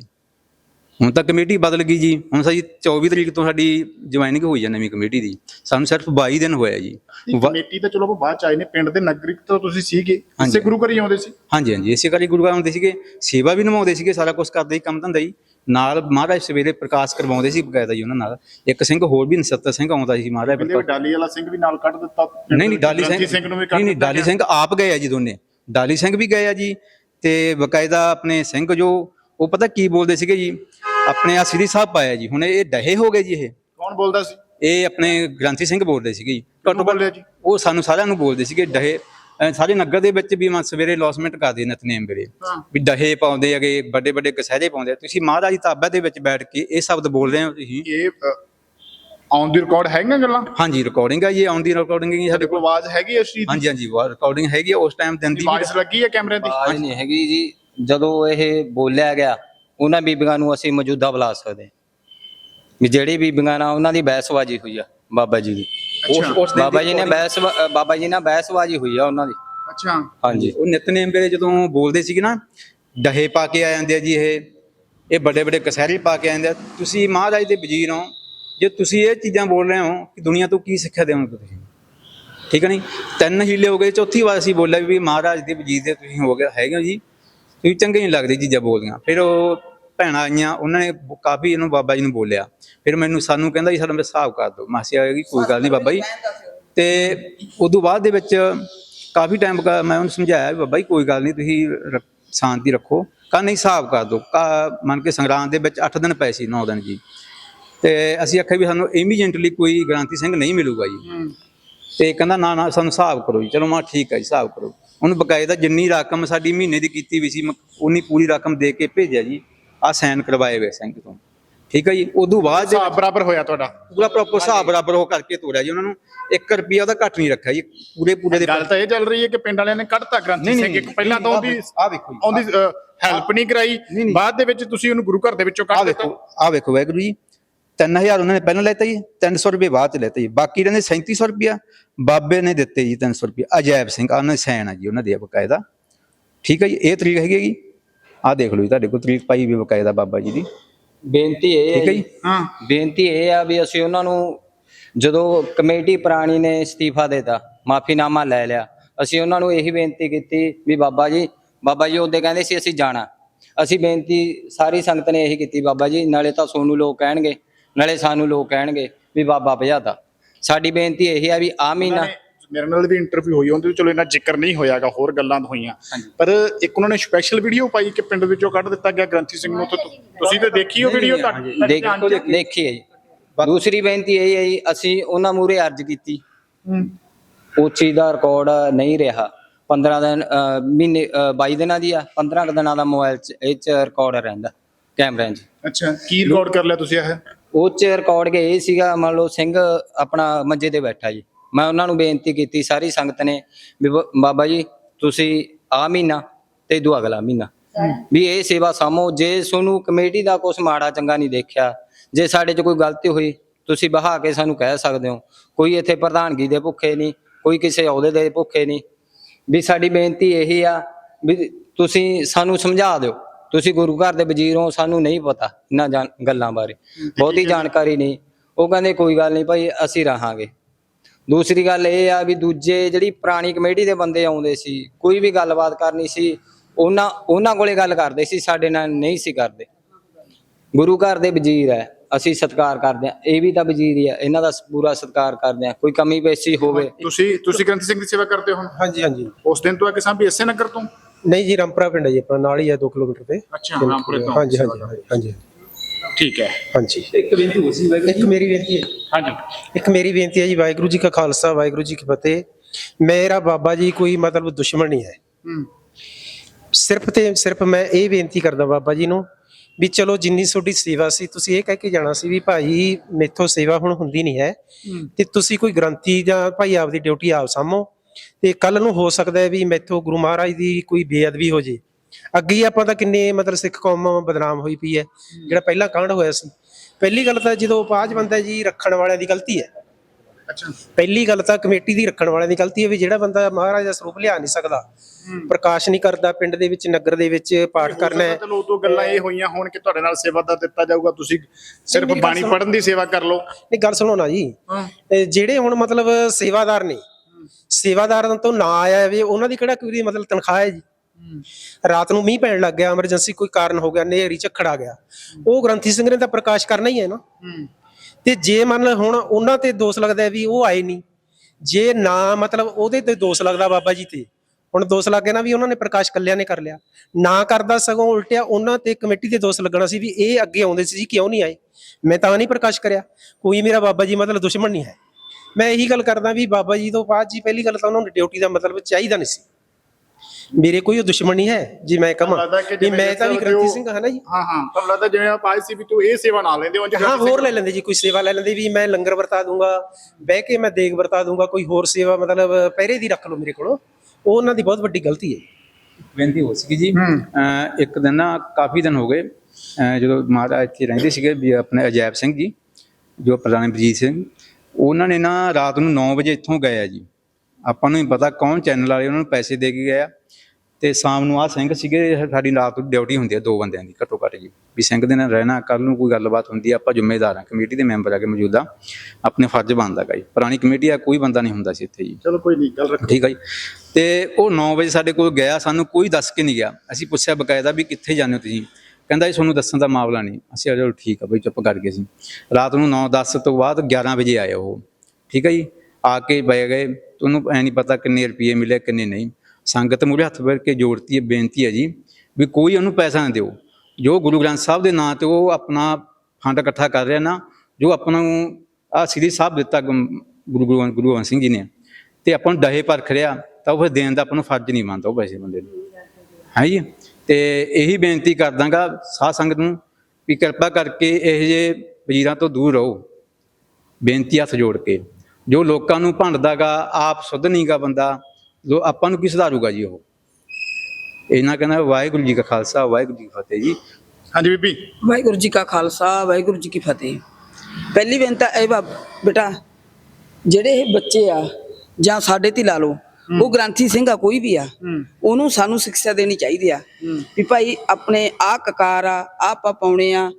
ਹੁਣ ਤਾਂ ਕਮੇਟੀ ਬਦਲ ਗਈ ਜੀ। ਹੁਣ ਸਾਡੀ 24 ਤਰੀਕ ਤੋਂ ਸਾਡੀ ਜੁਆਇਨਿੰਗ ਹੋਈ ਹੈ ਨਵੀਂ ਕਮੇਟੀ ਦੀ। ਸਾਨੂੰ ਸਿਰਫ 22 ਦਿਨ ਹੋਇਆ ਜੀ। ਵਾ- ਕਮੇਟੀ ਤਾਂ ਚਲੋ ਆਪਾਂ ਬਾਅਦ ਚ ਆਏ ਨੇ। ਪਿੰਡ ਦੇ ਨਗਰਿਕ ਤੋਂ ਤੁਸੀਂ ਸੀਗੇ। ਹਾਂਜੀ। ਇਸੇ ਗੁਰੂ ਘਰ ਹੀ ਆਉਂਦੇ ਸੀ। ਹਾਂਜੀ ਹਾਂਜੀ। ਇਸੇ ਕਰਕੇ ਗੁਰੂ ਘਰ ਆਉਂਦੇ ਸੀਗੇ। ਸੇਵਾ ਵੀ ਨਿਭਾਉਂਦੇ ਸੀਗੇ। ਸਾਰਾ ਕੁਝ ਕਰਦੇ ਸੀ ਕੰਮ ਧੰਦਾ ਜੀ ਨਾਲ ਮਹਾਰਾਜ ਸਵੇਰੇ ਪ੍ਰਕਾਸ਼ ਕਰਵਾਉਂਦੇ ਸੀ ਬਕਾਇਦਾ ਜੀ ਉਹਨਾਂ ਨਾਲ। ਇੱਕ ਸਿੰਘ ਹੋਰ ਵੀ ਨਸੱਤਰ ਸਿੰਘ ਆਉਂਦਾ ਸੀ ਮਹਾਰਾਜ ਕਹਿੰਦੇ ਵੀ ਡਾਲੀ ਵਾਲਾ ਸਿੰਘ ਵੀ ਨਾਲ ਕੱਢ ਦਿੱਤਾ। ਪਿੰਡ ਨਹੀਂ ਨਹੀਂ ਦੇ ਡਾਲੀ ਸਿੰਘ ਗ੍ਰੰਥੀ ਸਿੰਘ ਨੂੰ ਵੀ ਕੱਢ ਨਹੀਂ ਨਹੀਂ ਦਿੱਤਾ ਡਾਲੀ ਗਿਆ। ਸਿੰਘ ਆਪ ਗਏ ਆ ਜੀ ਦੋਨੇ। ਡਾਲੀ ਸਿੰਘ ਵੀ ਗਏ ਆ ਜੀ। ਤੇ ਬਕਾਇਦਾ ਆਪਣੇ ਸਿੰਘ ਜੋ ਉਹ ਪਤਾ ਕੀ ਬੋਲਦੇ ਸੀਗੇ ਜੀ? ਆਪਣੇ ਆ ਸ੍ਰੀ ਸਾਹਿਬ ਪਾਇਆ ਜੀ। ਹੁਣ ਇਹ ਡਹੇ ਹੋ ਗਏ ਜੀ ਇਹ। ਕੌਣ ਬੋਲਦਾ ਸੀ? ਇਹ ਆਪਣੇ ਗ੍ਰੰਥੀ ਸਿੰਘ ਬੋਲਦੇ ਸੀਗੇ ਜੀ। ਕਿਹਨੂੰ ਬੋਲਿਆ ਜੀ? ਉਹ ਸਾਨੂੰ ਸਾਰਿਆਂ ਨੂੰ ਬੋਲਦੇ ਸੀਗੇ ਡਹੇ। ਅਹ ਸਾਰੇ ਨਗਰ ਦੇ ਵਿੱਚ ਵੀ ਮੈਂ ਸਵੇਰੇ ਲੌਸਮੈਂਟ ਕਰਦੇ ਨਿਤਨੇਮ ਹਾਂ। ਵੀ ਡਹੇ ਪਾਉਂਦੇ ਹੈਗੇ ਵੱਡੇ ਵੱਡੇ ਕਸਹਿਰੇ ਪਾਉਂਦੇ। ਤੁਸੀਂ ਮਹਾਰਾਜ ਦੀ ਤਾਬਾ ਦੇ ਵਿੱਚ ਬੈਠ ਕੇ ਇਹ ਸ਼ਬਦ ਬੋਲ ਰਹੇ ਹੋ ਤੁਸੀਂ? ਇਹ ਔਨ ਦੀ ਰਿਕਾਰਡ ਹੈਗੀਆਂ ਗੱਲਾਂ? ਹਾਂਜੀ ਰਿਕਾਰਡਿੰਗ ਹੈ ਜੀ ਆਉਣ ਦੀ ਰਿਕਾਰਡਿੰਗ ਹੈ ਸਾਡੇ ਕੋਲ ਆਵਾਜ਼ ਹੈਗੀ ਇਸ ਚੀਜ਼ ਦੀ? ਹਾਂਜੀ ਹਾਂਜੀ ਰਿਕਾਰਡਿੰਗ ਹੈਗੀ ਉਸ ਟਾਈਮ ਦਿਨ ਦੀ ਵਾਇਸ ਲੱਗੀ ਹੈ ਕੈਮਰੇ ਦੀ? ਆਵਾਜ਼ ਨਹੀਂ ਹੈਗੀ ਜੀ। ਜਦੋਂ ਇਹ ਬੋਲਿਆ ਗਿਆ ਉਹਨਾਂ ਬੀਬੀਆਂ ਨੂੰ ਅਸੀਂ ਮੌਜੂਦਾ ਬੁਲਾ ਸਕਦੇ ਹਾਂ। ਵੀ ਜਿਹੜੀ ਬੀਬੀਆਂ ਨਾਲ ਉਹਨਾਂ ਦੀ ਬਹਿਸਬਾਜ਼ੀ ਹੋਈ ਆ ਬਾਬਾ ਜੀ ਦੀ। ਉਸ ਉਸ ਦਿਨ ਬਾਬਾ ਜੀ ਨੇ ਬਹਿਸ ਬਾਬਾ ਜੀ ਨਾਲ ਬਹਿਸਬਾਜ਼ੀ ਹੋਈ ਆ ਉਹਨਾਂ ਦੀ। ਅੱਛਾ। ਹਾਂਜੀ। ਉਹ ਨਿਤਨੇਮ ਵੇਲੇ ਜਦੋਂ ਬੋਲਦੇ ਸੀਗੇ ਨਾ ਡਹੇ ਪਾ ਕੇ ਆ ਜਾਂਦੇ ਆ ਜੀ ਇਹ। ਇਹ ਵੱਡੇ ਵੱਡੇ ਕਸਹਿਰੇ ਪਾ ਕੇ ਆ ਜਾਂਦੇ ਆ। ਤੁਸੀਂ ਮਹਾਰਾਜ ਦੇ ਵਜ਼ੀਰ ਹੋ। ਜੇ ਤੁਸੀਂ ਇਹ ਚੀਜ਼ਾਂ ਬੋਲ ਰਹੇ ਹੋ ਕਿ ਦੁਨੀਆ ਤੋਂ ਕੀ ਸਿੱਖਿਆ ਦੇਵੋਗੇ ਤੁਸੀਂ? ਠੀਕ ਹੈ ਨਹੀਂ? ਤਿੰਨ ਹੀਲੇ ਹੋ ਗਏ ਚੌਥੀ ਵਾਰ ਅਸੀਂ ਬੋਲਿਆ ਵੀ ਮਹਾਰਾਜ ਦੇ ਵਜ਼ੀਰ ਦੇ ਤੁਸੀਂ ਹੋ ਗਏ ਹੈਗੇ ਹੋ ਜੀ। ਤੁਸੀਂ ਚੰਗੇ ਨਹੀਂ ਲੱਗਦੇ ਚੀਜ਼ਾਂ ਬੋਲਦੀਆਂ। ਫਿਰ ਉਹ ਭੈਣਾਂ ਆਈਆਂ ਉਹਨਾਂ ਨੇ ਕਾਫੀ ਇਹਨੂੰ ਬਾਬਾ ਜੀ ਨੂੰ ਬੋਲਿਆ। ਫਿਰ ਮੈਨੂੰ ਸਾਨੂੰ ਕਹਿੰਦਾ ਜੀ ਸਾਡਾ ਹਿਸਾਬ ਕਰ ਦਿਓ। ਮਾਸੀ ਆ ਗਈ ਕੋਈ ਗੱਲ ਨਹੀਂ ਬਾਬਾ ਜੀ। ਤੇ ਉਦੋਂ ਬਾਅਦ ਦੇ ਵਿੱਚ ਕਾਫੀ ਟਾਈਮ ਮੈਂ ਉਹਨੂੰ ਸਮਝਾਇਆ ਬਾਬਾ ਜੀ ਕੋਈ ਗੱਲ ਨਹੀਂ ਤੁਸੀਂ ਸ਼ਾਂਤੀ ਰੱਖੋ। ਕਾ ਨਹੀਂ ਹਿਸਾਬ ਕਰ ਕਾ ਮੰਨ ਕੇ ਸੰਗਰਾਂਦ ਦੇ ਵਿੱਚ 8 ਦਿਨ ਪਏ ਸੀ 9 ਦਿਨ ਜੀ। ਤੇ ਅਸੀਂ ਆਖਿਆ ਵੀ ਸਾਨੂੰ ਇਮੀਡੀਏਟਲੀ ਕੋਈ ਗ੍ਰਾਂਤੀ ਸਿੰਘ ਨਹੀਂ ਮਿਲੂਗਾ ਜੀ। ਤੇ ਕਹਿੰਦਾ ਨਾ ਨਾ ਸਾਨੂੰ ਹਿਸਾਬ ਕਰੋ ਜੀ। ਚਲੋ ਮੈਂ ਠੀਕ ਹੈ ਜੀ ਹਿਸਾਬ ਕਰੋ। ਉਹਨੂੰ ਬਕਾਇਦਾ ਜਿੰਨੀ ਰਕਮ ਸਾਡੀ ਮਹੀਨੇ ਦੀ ਕੀਤੀ ਵੀ ਸੀ ਉਨੀ ਪੂਰੀ ਰਕਮ ਦੇ ਕੇ ਭੇਜਿਆ ਜੀ। ਆ ਸਾਈਨ ਕਰਵਾਏ ਹੋਏ ਸਿੰਘ ਤੋਂ। ਠੀਕ ਹੈ ਜੀ? ਉਦੋਂ ਬਾਅਦ ਦੇ ਹਿਸਾਬ ਬਰਾਬਰ ਹੋਇਆ ਤੁਹਾਡਾ। ਪੂਰਾ ਪ੍ਰੋਪਰ ਹਿਸਾਬ ਬਰਾਬਰ ਹੋ ਕਰਕੇ ਤੋੜਿਆ ਜੀ ਉਹਨਾਂ ਨੂੰ। 1 ਰੁਪਿਆ ਉਹਦਾ ਘੱਟ ਨਹੀਂ ਰੱਖਿਆ ਜੀ। ਪੂਰੇ ਪੂਰੇ ਦੇ ਗੱਲ ਤਾਂ ਇਹ ਚੱਲ ਰਹੀ ਹੈ ਕਿ ਪਿੰਡ ਵਾਲਿਆਂ ਨੇ ਕੱਢਤਾ ਗ੍ਰੰਥੀ ਸਿੰਘ। ਇੱਕ ਪਹਿਲਾਂ ਤਾਂ ਉਹਦੀ ਆਹ ਵੇਖੋ ਜੀ, ਉਹਦੀ ਹੈਲਪ ਨਹੀਂ ਕਰਾਈ। ਬਾਅਦ ਦੇ ਵਿੱਚ ਤੁਸੀਂ ਉਹਨੂੰ ਗੁਰੂ ਘਰ ਦੇ ਵਿੱਚੋਂ ਆ ਕੱਢ ਦਿੱਤਾ ਆ ਵੇਖੋ ਵਾਹਿਗੁਰੂ ਜੀ। 3000 ਉਹਨਾਂ ਨੇ ਪਹਿਲਾਂ ਲੈਤਾ ਜੀ 300 ਰੁਪਏ ਬਾਅਦ ਚ ਲੈਤਾ ਜੀ। ਬਾਕੀ ਰਹਿੰਦੇ 3700 ਰੁਪਿਆ ਬਾਬੇ ਨੇ ਦਿੱਤੇ ਜੀ 300 ਰੁਪਏ ਅਜੈਬ ਸਿੰਘ ਆ ਉਹਨਾਂ ਦੇ ਸੈਨ ਆ ਜੀ ਉਹਨਾਂ ਦੇ ਬਕਾਇਦਾ। ਠੀਕ ਹੈ ਜੀ? ਇਹ ਤਰੀਕ ਹੈਗੀ ਜੀ? ਆ ਦੇਖ ਲਓ ਜੀ ਤੁਹਾਡੇ ਕੋਲ ਤਰੀਕ ਪਾਈ ਵੀ ਬਕਾਇਦਾ ਬਾਬਾ ਜੀ ਦੀ। ਬੇਨਤੀ ਇਹ ਠੀਕ ਹੈ ਹੈ ਜੀ। ਹਾਂ। ਬੇਨਤੀ ਇਹ ਆ ਵੀ ਅਸੀਂ ਉਹਨਾਂ ਨੂੰ ਜਦੋਂ ਕਮੇਟੀ ਪੁਰਾਣੀ ਨੇ ਅਸਤੀਫਾ ਦਿੱਤਾ ਮਾਫੀਨਾਮਾ ਲੈ ਲਿਆ ਅਸੀਂ ਉਹਨਾਂ ਨੂੰ ਇਹੀ ਬੇਨਤੀ ਕੀਤੀ ਵੀ ਬਾਬਾ ਜੀ ਬਾਬਾ ਜੀ ਉਹਦੇ ਕਹਿੰਦੇ ਸੀ ਅਸੀਂ ਜਾਣਾ। ਅਸੀਂ ਬੇਨਤੀ ਸਾਰੀ ਸੰਗਤ ਨੇ ਇਹੀ ਕੀਤੀ ਬਾਬਾ ਜੀ ਨਾਲੇ ਤਾਂ ਸੋਨੂੰ ਲੋਕ ਕਹਿਣਗੇ ਨਾਲੇ ਸਾਨੂੰ ਲੋਕ ਕਹਿਣਗੇ ਵੀ ਬਾਬਾ ਭਜਾਤਾ। ਸਾਡੀ ਬੇਨਤੀ ਇਹ ਆ ਵੀ ਆ ਮਹੀਨਾ ਮੇਰੇ ਨਾਲ ਵੀ ਇੰਟਰਵਿਊ ਹੋਈ ਉਹਦੇ ਵਿੱਚ ਚਲੋ ਇਹਨਾਂ ਜ਼ਿਕਰ ਨਹੀਂ ਹੋਇਆਗਾ ਹੋਰ ਗੱਲਾਂ ਤਾਂ ਹੋਈਆਂ। ਪਰ ਇੱਕ ਉਹਨਾਂ ਨੇ ਸਪੈਸ਼ਲ ਵੀਡੀਓ ਪਾਈ ਕਿ ਪਿੰਡ ਵਿੱਚੋਂ ਕੱਢ ਦਿੱਤਾ ਗਿਆ ਗ੍ਰੰਥੀ ਸਿੰਘ ਨੂੰ ਤੁਸੀਂ ਤਾਂ ਦੇਖੀ ਉਹ ਵੀਡੀਓ ਤਾਂ ਦੇਖ ਦੇਖੀਏ ਜੀ। ਦੂਸਰੀ ਬੇਨਤੀ ਇਹ ਹੈ ਜੀ ਅਸੀਂ ਉਹਨਾਂ ਮੂਰੇ ਅਰਜ਼ ਕੀਤੀ। ਉਹ ਚੀਜ਼ ਦਾ ਰਿਕਾਰਡ ਨਹੀਂ ਰਿਹਾ। 15 ਦਿਨ ਮਹੀਨੇ ਅਹ, 22 ਦਿਨਾਂ ਦੀ ਆ 15 ਕੁ ਦਿਨਾਂ ਦਾ ਮੋਬਾਈਲ 'ਚ ਇਹ 'ਚ ਰਿਕਾਰਡ ਰਹਿੰਦਾ ਕੈਮਰਿਆਂ 'ਚ। ਅੱਛਾ ਕੀ ਰਿਕਾਰਡ ਕਰ ਲਿਆ ਤੁਸੀਂ ਇਹ? ਉਹ 'ਚ ਰਿਕਾਰਡ ਕੇ ਇਹ ਸੀਗਾ ਮੰਨ ਲਓ ਸਿੰਘ ਆਪਣਾ ਮੰਜੇ ਤੇ ਬੈਠਾ ਜੀ। ਮੈਂ ਉਹਨਾਂ ਨੂੰ ਬੇਨਤੀ ਕੀਤੀ ਸਾਰੀ ਸੰਗਤ ਨੇ ਵੀ ਬਾਬਾ ਜੀ ਤੁਸੀਂ ਆ ਮਹੀਨਾ ਤੇ ਦੂ ਅਗਲਾ ਮਹੀਨਾ। ਵੀ ਇਹ ਸੇਵਾ ਸਾਮੋ ਜੇ ਤੁਹਾਨੂੰ ਕਮੇਟੀ ਦਾ ਕੁਝ ਮਾੜਾ ਚੰਗਾ ਨਹੀਂ ਦੇਖਿਆ ਜੇ ਸਾਡੇ 'ਚ ਕੋਈ ਗਲਤੀ ਹੋਈ ਤੁਸੀਂ ਬਹਾ ਕੇ ਸਾਨੂੰ ਕਹਿ ਸਕਦੇ ਹੋ। ਕੋਈ ਇੱਥੇ ਪ੍ਰਧਾਨਗੀ ਦੇ ਭੁੱਖੇ ਨਹੀਂ ਕੋਈ ਕਿਸੇ ਅਹੁਦੇ ਦੇ ਭੁੱਖੇ ਨਹੀਂ। ਵੀ ਸਾਡੀ ਬੇਨਤੀ ਇਹੀ ਆ ਵੀ ਤੁਸੀਂ ਸਾਨੂੰ ਸਮਝਾ ਦਿਓ। ਤੁਸੀਂ ਗੁਰੂ ਘਰ ਦੇ ਵਜ਼ੀਰ ਹੋ ਸਾਨੂੰ ਨਹੀਂ ਪਤਾ ਇਹਨਾਂ ਗੱਲਾਂ ਬਾਰੇ। ਬਹੁਤੀ ਜਾਣਕਾਰੀ ਨਹੀਂ। ਉਹ ਕਹਿੰਦੇ ਕੋਈ ਗੱਲ ਨਹੀਂ ਭਾਈ ਅਸੀਂ ਰਹਾਂਗੇ। ਦੂਸਰੀ ਗੱਲ ਇਹ ਆ ਵੀ ਦੂਜੇ ਜਿਹੜੀ ਪੁਰਾਣੀ ਕਮੇਟੀ ਦੇ ਬੰਦੇ ਆਉਂਦੇ ਸੀ ਕੋਈ ਵੀ ਗੱਲਬਾਤ ਕਰਨੀ ਸੀ ਉਹਨਾਂ ਉਹਨਾਂ ਕੋਲੇ ਗੱਲ ਕਰਦੇ ਸੀ ਸਾਡੇ ਨਾਲ ਨਹੀਂ ਸੀ ਕਰਦੇ। ਗੁਰੂ ਘਰ ਦੇ ਵਜ਼ੀਰ ਹੈ ਅਸੀਂ ਸਤਿਕਾਰ ਕਰਦੇ ਆ ਇਹ ਵੀ ਤਾਂ ਵਜ਼ੀਰ ਹੀ ਆ ਇਹਨਾਂ ਦਾ ਪੂਰਾ ਸਤਿਕਾਰ ਕਰਦੇ ਆ ਕੋਈ ਕਮੀ ਪੇਸ਼ੀ ਹੋਵੇ। ਤੁਸੀਂ ਤੁਸੀਂ ਗ੍ਰੰਥੀ ਸਿੰਘ ਦੀ ਸੇਵਾ ਕਰਦੇ ਹੋ ਹਾਂਜੀ ਹਾਂਜੀ। ਉਸ ਦਿਨ ਤੋਂ ਆ ਕੇ ਸਾਂ ਵੀ ਇਸੇ ਨਗਰ ਤੋਂ? ਨਹੀਂ ਜੀ ਰਾਮਪੁਰਾ ਪਿੰਡ ਹੈ ਜੀ ਆਪਣਾ ਨਾਲ ਹੀ ਹੈ 2 ਕਿਲੋਮੀਟਰ ਤੇ। ਅੱਛਾ ਰਾਮਪੁਰੇ ਤੋਂ। ਹਾਂਜੀ ਹਾਂਜੀ ਹਾਂਜੀ, ਹਾਂਜੀ। ਠੀਕ ਹੈ। ਹਾਂਜੀ। ਇੱਕ ਬੇਨਤੀ ਹੋ ਸੀ ਇੱਕ ਮੇਰੀ ਬੇਨਤੀ ਹੈ। ਹਾਂਜੀ। ਇੱਕ ਮੇਰੀ ਬੇਨਤੀ ਹੈ ਜੀ ਵਾਹਿਗੁਰੂ ਜੀ ਕਾ ਖਾਲਸਾ ਵਾਹਿਗੁਰੂ ਜੀ ਕੀ ਫਤਿਹ। ਮੇਰਾ ਬਾਬਾ ਜੀ ਕੋਈ ਮਤਲਬ ਦੁਸ਼ਮਣ ਨਹੀਂ ਹੈ। ਹੂੰ। ਸਿਰਫ ਤੇ ਸਿਰਫ ਮੈਂ ਇਹ ਬੇਨਤੀ ਕਰਦਾ ਬਾਬਾ ਜੀ ਨੂੰ ਵੀ ਚਲੋ ਜਿੰਨੀ ਤੁਹਾਡੀ ਸੇਵਾ ਸੀ ਤੁਸੀਂ ਇਹ ਕਹਿ ਕੇ ਜਾਣਾ ਸੀ ਵੀ ਭਾਈ ਮੇਥੋਂ ਸੇਵਾ ਹੁਣ ਹੁੰਦੀ ਨਹੀਂ ਹੈ। ਤੇ ਤੁਸੀਂ ਕੋਈ ਗ੍ਰੰਥੀ ਜਾਂ ਭਾਈ ਆਪਦੀ ਡਿਊਟੀ ਆਪ ਸਾਂਭੋ। ਤੇ ਕੱਲ ਨੂੰ ਹੋ ਸਕਦਾ ਹੈ ਵੀ ਮੈਥੋਂ ਗੁਰੂ ਮਹਾਰਾਜ ਦੀ ਕੋਈ ਬੇਅਦਬੀ ਹੋ ਜੇ। ਅੱਗੇ ਹੀ ਆਪਾਂ ਤਾਂ ਕਿੰਨੇ ਮਤਲਬ ਸਿੱਖ ਕੌਮ ਬਦਨਾਮ ਹੋਈ ਪਈ ਹੈ ਜਿਹੜਾ ਪਹਿਲਾਂ ਕਾਂਡ ਹੋਇਆ ਸੀ। ਪਹਿਲੀ ਗੱਲ ਤਾਂ ਜਦੋਂ ਪਾਜ ਬੰਦਾ ਜੀ ਰੱਖਣ ਵਾਲਿਆਂ ਦੀ ਗਲਤੀ ਹੈ। ਅੱਛਾ। ਪਹਿਲੀ ਗੱਲ ਤਾਂ ਕਮੇਟੀ ਦੀ ਰੱਖਣ ਵਾਲਿਆਂ ਦੀ ਗਲਤੀ ਹੈ ਵੀ ਜਿਹੜਾ ਬੰਦਾ ਮਹਾਰਾਜ ਦਾ ਸਰੂਪ ਲਿਆ ਨਹੀਂ ਸਕਦਾ ਪ੍ਰਕਾਸ਼ ਨਹੀਂ ਕਰਦਾ ਪਿੰਡ ਦੇ ਵਿੱਚ ਨਗਰ ਦੇ ਵਿੱਚ ਪਾਠ ਕਰਨਾ ਹੈ। ਚਲੋ ਉਦੋਂ ਗੱਲਾਂ ਇਹ ਹੋਈਆਂ ਹੋਣ ਕਿ ਤੁਹਾਡੇ ਨਾਲ ਸੇਵਾਦਾਰ ਦਿੱਤਾ ਜਾਊਗਾ ਤੁਸੀਂ ਸਿਰਫ ਬਾਣੀ ਸੁਣੋ। ਪੜ੍ਹਨ ਦੀ ਸੇਵਾ ਕਰ ਲਓ। ਇਹ ਗੱਲ ਸੁਣੋ ਨਾ ਜੀ। ਇਹ ਜਿਹੜੇ ਹੁਣ ਮਤਲਬ ਸੇਵਾਦਾਰ ਨੇ ਸੇਵਾਦਾਰਾਂ ਤੋਂ ਨਾ ਆਇਆ ਵੇ ਉਹਨਾਂ ਦੀ ਕਿਹੜਾ ਕੋਈ ਮਤਲਬ ਤਨਖਾਹ ਹੈ ਜੀ? ਰਾਤ ਨੂੰ ਮੀਂਹ ਪੈਣ ਲੱਗ ਗਿਆ ਐਮਰਜੈਂਸੀ ਕੋਈ ਕਾਰਨ ਹੋ ਗਿਆ ਨੇਰੀ ਝੱਖੜ ਆ ਗਿਆ। ਉਹ ਗ੍ਰੰਥੀ ਸਿੰਘ ਨੇ ਤਾਂ ਪ੍ਰਕਾਸ਼ ਕਰਨਾ ਹੀ ਹੈ ਨਾ। ਤੇ ਜੇ ਮੰਨ ਹੁਣ ਉਹਨਾਂ ਤੇ ਦੋਸ਼ ਲੱਗਦਾ ਵੀ ਉਹ ਆਏ ਨਹੀਂ ਜੇ ਨਾ ਮਤਲਬ ਉਹਦੇ ਤੇ ਦੋਸ਼ ਲੱਗਦਾ ਬਾਬਾ ਜੀ ਤੇ ਹੁਣ ਦੋਸ਼ ਲੱਗ ਗਿਆ ਨਾ ਵੀ ਉਹਨਾਂ ਨੇ ਪ੍ਰਕਾਸ਼ ਕੱਲਿਆਂ ਨੇ ਕਰ ਲਿਆ। ਨਾ ਕਰਦਾ ਸਗੋਂ ਉਲਟਿਆ ਉਹਨਾਂ ਤੇ ਕਮੇਟੀ ਦੇ ਦੋਸ਼ ਲੱਗਣਾ ਸੀ ਵੀ ਇਹ ਅੱਗੇ ਆਉਂਦੇ ਸੀ ਜੀ ਕਿਉਂ ਨਹੀਂ ਆਏ? ਮੈਂ ਤਾਂ ਨਹੀਂ ਪ੍ਰਕਾਸ਼ ਕਰਿਆ। ਕੋਈ ਮੇਰਾ ਬਾਬਾ ਜੀ ਮਤਲਬ ਦੁਸ਼ਮਣ ਨਹੀਂ ਹੈ। ਮੈਂ ਇਹੀ ਗੱਲ ਕਰਦਾ ਵੀ ਬਾਬਾ ਜੀ ਤੋਂ ਬਾਅਦ ਜੀ ਪਹਿਲੀ ਗੱਲ ਤਾਂ ਉਹਨਾਂ ਨੂੰ ਡਿਊਟੀ ਦਾ ਮਤਲਬ ਚਾਹੀਦਾ ਨਹੀਂ ਸੀ। ਮੇਰੇ ਕੋਈ ਦੁਸ਼ਮਣ ਨਹੀਂ ਹੈ ਜੀ ਮੈਂ ਕਹਾਂ ਵੀ ਮੈਂ ਤਾਂ ਵੀ ਗ੍ਰੰਥੀ ਸਿੰਘ ਹਾਂ ਨਾ ਜੀ। ਹਾਂ ਹਾਂ। ਤੁਹਾਨੂੰ ਲੱਗਦਾ ਜਿਵੇਂ ਆਪ ਆਏ ਸੀ ਵੀ ਤੂੰ ਇਹ ਸੇਵਾ ਨਾ ਲੈਂਦੇ ਹੋ ਹਾਂ ਹੋਰ ਲੈ ਲੈਂਦੇ ਜੀ ਕੋਈ ਸੇਵਾ ਲੈ ਲੈਂਦੇ ਵੀ ਮੈਂ ਲੰਗਰ ਵਰਤਾ ਦੂੰਗਾ ਬਹਿ ਕੇ ਮੈਂ ਦੇਗ ਵਰਤਾ ਦੂੰਗਾ ਕੋਈ ਹੋਰ ਸੇਵਾ ਮਤਲਬ ਪਹਿਰੇ ਦੀ ਰੱਖ ਲਓ ਮੇਰੇ ਕੋਲੋਂ ਉਹ ਉਹਨਾਂ ਦੀ ਬਹੁਤ ਵੱਡੀ ਗਲਤੀ ਹੈ। ਬੇਨਤੀ ਹੋ ਸਕੀ ਜੀ। ਇੱਕ ਦਿਨ ਨਾ ਕਾਫੀ ਦਿਨ ਹੋ ਗਏ ਜਦੋਂ ਮਹਾਰਾਜ ਇੱਥੇ ਰਹਿੰਦੇ ਸੀਗੇ ਵੀ ਆਪਣੇ ਅਜੈਬ ਸਿੰਘ ਜੀ ਜੋ ਪੁਰਾਣੇ ਬਜੀਤ ਸਿੰਘ ਉਹਨਾਂ ਨੇ ਨਾ ਰਾਤ ਨੂੰ 9 ਵਜੇ ਇੱਥੋਂ ਗਏ ਆ ਜੀ। ਆਪਾਂ ਨੂੰ ਹੀ ਪਤਾ ਕੌਣ ਚੈਨਲ ਵਾਲੇ ਉਹਨਾਂ ਨੂੰ ਪੈਸੇ ਦੇ ਕੇ ਗਏ ਆ ਤੇ ਸ਼ਾਮ ਨੂੰ ਆ ਸਿੰਘ ਸੀਗੇ ਸਾਡੀ ਰਾਤ ਨੂੰ ਡਿਊਟੀ ਹੁੰਦੀ ਆ ਦੋ ਬੰਦਿਆਂ ਦੀ ਘੱਟੋ ਘੱਟ ਜੀ। ਵੀ ਸਿੰਘ ਦੇ ਨਾਲ ਰਹਿਣਾ ਕੱਲ ਨੂੰ ਕੋਈ ਗੱਲਬਾਤ ਹੁੰਦੀ ਆ ਆਪਾਂ ਜ਼ਿੰਮੇਦਾਰ ਆ ਕਮੇਟੀ ਦੇ ਮੈਂਬਰ ਆ ਕੇ ਮੌਜੂਦਾ ਆਪਣੇ ਫਰਜ਼ ਬਣਦਾ ਗਾ ਜੀ। ਪੁਰਾਣੀ ਕਮੇਟੀ ਆ ਕੋਈ ਬੰਦਾ ਨਹੀਂ ਹੁੰਦਾ ਸੀ ਇੱਥੇ ਜੀ। ਚਲੋ ਕੋਈ ਨਹੀਂ ਗੱਲ ਰੱਖੋ। ਠੀਕ ਆ ਜੀ। ਤੇ ਉਹ 9 ਵਜੇ ਸਾਡੇ ਕੋਲ ਗਿਆ ਸਾਨੂੰ ਕੋਈ ਦੱਸ ਕੇ ਨਹੀਂ ਗਿਆ। ਅਸੀਂ ਪੁੱਛਿਆ ਬਕਾਇਦਾ ਵੀ ਕਿੱਥੇ ਜਾਂਦੇ ਹੋ ਤੁਸੀਂ? ਕਹਿੰਦਾ ਜੀ ਤੁਹਾਨੂੰ ਦੱਸਣ ਦਾ ਮਾਮਲਾ ਨਹੀਂ ਅਸੀਂ ਚਲੋ ਠੀਕ ਆ ਬਈ ਚੁੱਪ ਕਰ ਗਏ ਸੀ। ਰਾਤ ਨੂੰ 9-10 ਤੋਂ ਬਾਅਦ 11 ਵਜੇ ਆਏ ਉਹ। ਠੀਕ ਆ ਜੀ। ਆ ਕੇ ਬਹਿ ਗਏ। ਉਹਨੂੰ ਐ ਨਹੀਂ ਪਤਾ ਕਿੰਨੇ ਰੁਪਏ ਮਿਲੇ, ਕਿੰਨੇ ਨਹੀਂ। ਸੰਗਤ ਮੂਰੇ ਹੱਥ ਫੜ ਕੇ ਜੋੜਤੀ ਹੈ, ਬੇਨਤੀ ਹੈ ਜੀ ਵੀ ਕੋਈ ਉਹਨੂੰ ਪੈਸਾ ਨਾ ਦਿਓ। ਜੋ ਗੁਰੂ ਗ੍ਰੰਥ ਸਾਹਿਬ ਦੇ ਨਾਂ ਤੇ ਉਹ ਆਪਣਾ ਫੰਡ ਇਕੱਠਾ ਕਰ ਰਿਹਾ ਨਾ, ਜੋ ਆਪਾਂ ਨੂੰ ਆ ਸ੍ਰੀ ਸਾਹਿਬ ਦਿੱਤਾ ਗੁਰੂ ਗੁਰੂ ਗੁਰੂ ਗੋਬਿੰਦ ਸਿੰਘ ਜੀ ਨੇ ਤੇ ਆਪਾਂ ਨੂੰ ਡਹੇ ਪਰਖ ਰਿਹਾ, ਤਾਂ ਉਹ ਫਿਰ ਦੇਣ ਦਾ ਆਪਾਂ ਨੂੰ ਫਰਜ਼ ਨਹੀਂ ਮੰਨਦਾ ਉਹ ਪੈਸੇ ਬੰਦੇ ਨੂੰ। ਹੈ ਜੀ? ਤੇ ਇਹੀ ਬੇਨਤੀ ਕਰਦਾਂਗਾ ਸਾਧ ਸੰਗਤ ਨੂੰ ਵੀ ਕਿਰਪਾ ਕਰਕੇ ਇਹ ਜੇ ਵਜ਼ੀਰਾਂ ਤੋਂ ਦੂਰ ਰਹੋ। ਬੇਨਤੀ ਹੱਥ ਜੋੜ ਕੇ। ਜੋ ਲੋਕਾਂ ਨੂੰ ਭੰਡਦਾਗਾ ਆਪ ਸੁਧ ਨਹੀਂਗਾ ਬੰਦਾ ਜੋ ਆਪਾਂ ਨੂੰ ਕੀ ਸੁਧਾਰੂਗਾ ਜੀ ਉਹ? ਇਹਨਾਂ ਕਹਿੰਦਾ ਵਾਹਿਗੁਰੂ ਜੀ ਕਾ ਖਾਲਸਾ ਵਾਹਿਗੁਰੂ ਜੀ ਕੀ ਫਤਿਹ ਜੀ। ਹਾਂਜੀ ਬੀਬੀ। ਵਾਹਿਗੁਰੂ ਜੀ ਕਾ ਖਾਲਸਾ ਵਾਹਿਗੁਰੂ ਜੀ ਕੀ ਫਤਿਹ। ਪਹਿਲੀ ਬੇਨਤੀ ਇਹ ਵਾ ਬੇਟਾ ਜਿਹੜੇ ਇਹ ਬੱਚੇ ਆ ਜਾਂ ਸਾਡੇ ਤੇ ਲਾ ਲਓ ਉਹ ਗ੍ਰੰਥੀ ਸਿੰਘ ਆ ਕੋਈ ਵੀ ਆ ਉਹਨੂੰ ਸਾਨੂੰ ਸਿੱਖਿਆ ਦੇਣੀ ਚਾਹੀਦੀ ਆ। ਵੀ ਭਾਈ ਆਪਣੇ ਆ ਕਕਾਰ ਆ ਆਹ ਆਪਾਂ ਪਾਉਣੇ ਆ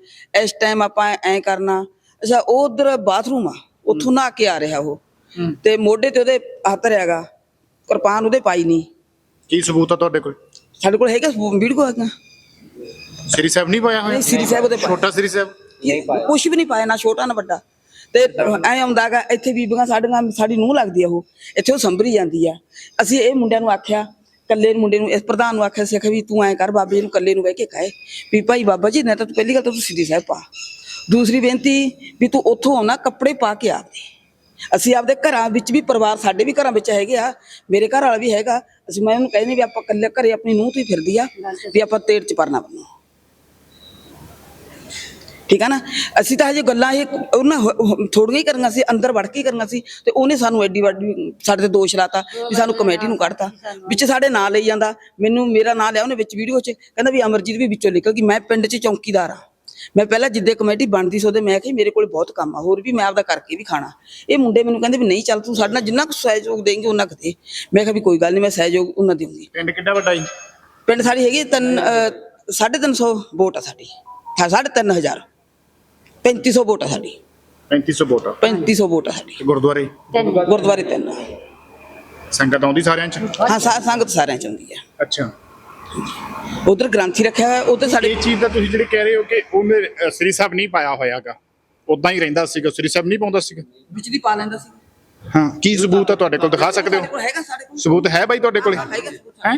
ਇਸ ਟਾਈਮ ਆਪਾਂ ਐ ਕਰਨਾ। ਅੱਛਾ ਉਹ ਉਧਰ ਬਾਥਰੂਮ ਆ। ਉੱਥੋਂ ਨਹਾ ਕੇ ਆ ਰਿਹਾ ਉਹ। ਤੇ ਮੋਢੇ ਤੇ ਉਹਦੇ ਹੱਥ ਰਿਹਾਗਾ ਕਿਰਪਾਨ ਉਹਦੇ ਪਾਈ ਨਹੀਂ ਕੀ ਸਬੂਤ ਆ ਤੁਹਾਡੇ ਕੋਲ? ਸਾਡੇ ਕੋਲ ਹੈਗਾ ਵੀਡੀਓ ਹੈਗਾ ਸ੍ਰੀ ਸਾਹਿਬ ਨਹੀਂ ਪਾਇਆ ਹੋਇਆ? ਨਹੀਂ, ਸ੍ਰੀ ਸਾਹਿਬ ਉਹਦੇ ਪਾਇਆ। ਛੋਟਾ ਸ੍ਰੀ ਸਾਹਿਬ? ਕੁਝ ਵੀ ਨਹੀਂ ਪਾਇਆ ਨਾ ਛੋਟਾ ਨਾ ਵੱਡਾ। ਤੇ ਐ ਆਉਂਦਾਗਾ ਇੱਥੇ ਬੀਬੀਆਂ ਸਾਡੀਆਂ ਸਾਡੀ ਨੂੰਹ ਲੱਗਦੀ ਆ ਉਹ। ਇੱਥੇ ਉਹ ਸੰਭਰੀ ਜਾਂਦੀ ਆ। ਅਸੀਂ ਇਹ ਮੁੰਡਿਆਂ ਨੂੰ ਆਖਿਆ ਕੱਲੇ ਮੁੰਡੇ ਨੂੰ ਇਸ ਪ੍ਰਧਾਨ ਨੂੰ ਆਖਿਆ ਸੀ ਆਖਿਆ ਵੀ ਤੂੰ ਐ ਕਰ ਬਾਬੇ ਨੂੰ ਕੱਲੇ ਨੂੰ ਬਹਿ ਕੇ ਕਹੇ ਵੀ ਭਾਈ ਬਾਬਾ ਜੀ ਨਾ ਤਾਂ ਤੂੰ ਪਹਿਲੀ ਗੱਲ ਤਾਂ ਤੂੰ ਸਿੱਧੀ ਸਾਹਿਬ ਪਾ। ਦੂਸਰੀ ਬੇਨਤੀ ਵੀ ਤੂੰ ਉੱਥੋਂ ਆਉਣਾ ਕੱਪੜੇ ਪਾ ਕੇ ਆ ਅਸੀਂ ਆਪਦੇ ਘਰਾਂ ਵਿੱਚ ਵੀ ਪਰਿਵਾਰ ਸਾਡੇ ਵੀ ਘਰਾਂ ਵਿੱਚ ਹੈਗੇ ਆ ਮੇਰੇ ਘਰ ਵਾਲਾ ਵੀ ਹੈਗਾ ਅਸੀਂ ਮੈਂ ਉਹਨੂੰ ਕਹਿੰਦੀ ਵੀ ਆਪਾਂ ਇਕੱਲੇ ਘਰੇ ਆਪਣੀ ਨੂੰਹ ਤੋਂ ਫਿਰਦੀ ਆ ਵੀ ਆਪਾਂ ਤੇੜ ਚ ਪਰਨਾ ਬਣੋ ਠੀਕ ਆ ਨਾ? ਅਸੀਂ ਤਾਂ ਹਜੇ ਗੱਲਾਂ ਇਹ ਉਹਨਾਂ ਥੋੜੀਆਂ ਹੀ ਕਰੀਆਂ ਸੀ ਅੰਦਰ ਵੜ ਕੇ ਹੀ ਕਰੀਆਂ ਸੀ ਤੇ ਉਹਨੇ ਸਾਨੂੰ ਐਡੀ ਵੱਡੀ ਸਾਡੇ ਤੇ ਦੋਸ਼ ਲਾਤਾ ਵੀ ਸਾਨੂੰ ਕਮੇਟੀ ਨੂੰ ਕੱਢਤਾ। ਵਿੱਚ ਸਾਡੇ ਨਾਂ ਲਈ ਜਾਂਦਾ ਮੈਨੂੰ ਮੇਰਾ ਨਾਂ ਲਿਆ ਉਹਨੇ ਵਿੱਚ ਵੀਡੀਓ 'ਚ ਕਹਿੰਦਾ ਵੀ ਅਮਰਜੀਤ ਵੀ ਵਿੱਚੋਂ ਨਿਕਲ ਗਈ ਮੈਂ ਪਿੰਡ 'ਚ ਚੌਕੀਦਾਰ ਆ। ਮੈਂ ਪਹਿਲਾਂ ਜਿੱਦੇ ਕਮੇਟੀ ਬਣਦੀ ਸੀ ਉਹਦੇ ਮੈਂ ਕਿਹਾ ਮੇਰੇ ਕੋਲ ਬਹੁਤ ਕੰਮ ਆ ਹੋਰ ਵੀ ਮੈਂ ਆਪਦਾ ਕਰਕੇ ਵੀ ਖਾਣਾ। ਇਹ ਮੁੰਡੇ ਮੈਨੂੰ ਕਹਿੰਦੇ ਵੀ ਨਹੀਂ ਚੱਲ ਤੂੰ ਸਾਡੇ ਨਾਲ ਜਿੰਨਾ ਕੁ ਸਹਿਯੋਗ ਦੇਂਗੇ ਉਹਨਾਂ ਕੁ ਦੇ। ਮੈਂ ਕਿਹਾ ਵੀ ਕੋਈ ਗੱਲ ਨਹੀਂ ਮੈਂ ਸਹਿਯੋਗ ਉਹਨਾਂ ਦੇਵਾਂਗੀ ਪਿੰਡ ਕਿੱਡਾ ਵੱਡਾ ਜੀ? ਪਿੰਡ ਸਾਡੀ ਹੈਗੀ ਤਿੰਨ ਅਹ, ਸਾਢੇ ਤਿੰਨ ਸੌ ਵੋਟ ਆ ਸਾਡੀ। ਹਾਂ, ਸਾਢੇ ਤਿੰਨ ਹਜ਼ਾਰ। 3500 ਵੋਟ ਆ ਸਾਡੀ। 3500 ਵੋਟ 3500 ਵੋਟ ਆ ਸਾਡੀ। ਗੁਰਦੁਆਰੇ? ਗੁਰਦੁਆਰੇ ਤਿੰਨ। ਸੰਗਤ ਆਉਂਦੀ ਸਾਰਿਆਂ ਚ? ਹਾਂ ਸੰਗਤ ਸਾਰਿਆਂ ਚ ਹੁੰਦੀ ਆ। ਅੱਛਾ। ਉਧਰ ਗ੍ਰੰਥੀ ਰੱਖਿਆ ਹੋਇਆ ਉਧਰ ਸਾਡੇ ਇਹ ਚੀਜ਼ ਦਾ ਤੁਸੀਂ ਜਿਹੜੇ ਕਹਿ ਰਹੇ ਹੋ ਕਿ ਉਹਨੇ ਸ੍ਰੀ ਸਾਹਿਬ ਨਹੀਂ ਪਾਇਆ ਹੋਇਆਗਾ। ਉਦਾਂ ਹੀ ਰਹਿੰਦਾ ਸੀਗਾ ਸ੍ਰੀ ਸਾਹਿਬ ਨਹੀਂ ਪਾਉਂਦਾ ਸੀਗਾ। ਬਿਜਲੀ ਪਾ ਲੈਂਦਾ ਸੀ। ਹਾਂ ਕੀ ਸਬੂਤ ਹੈ ਤੁਹਾਡੇ ਕੋਲ? ਦਿਖਾ ਸਕਦੇ ਸਾਡੇ ਹੋ? ਕੋਲ ਹੈਗਾ ਸਾਡੇ ਕੋਲ ਸਬੂਤ ਹੈ ਬਾਈ ਤੁਹਾਡੇ ਕੋਲੇ? ਹੈਗਾ ਸਬੂਤ ਹੈ?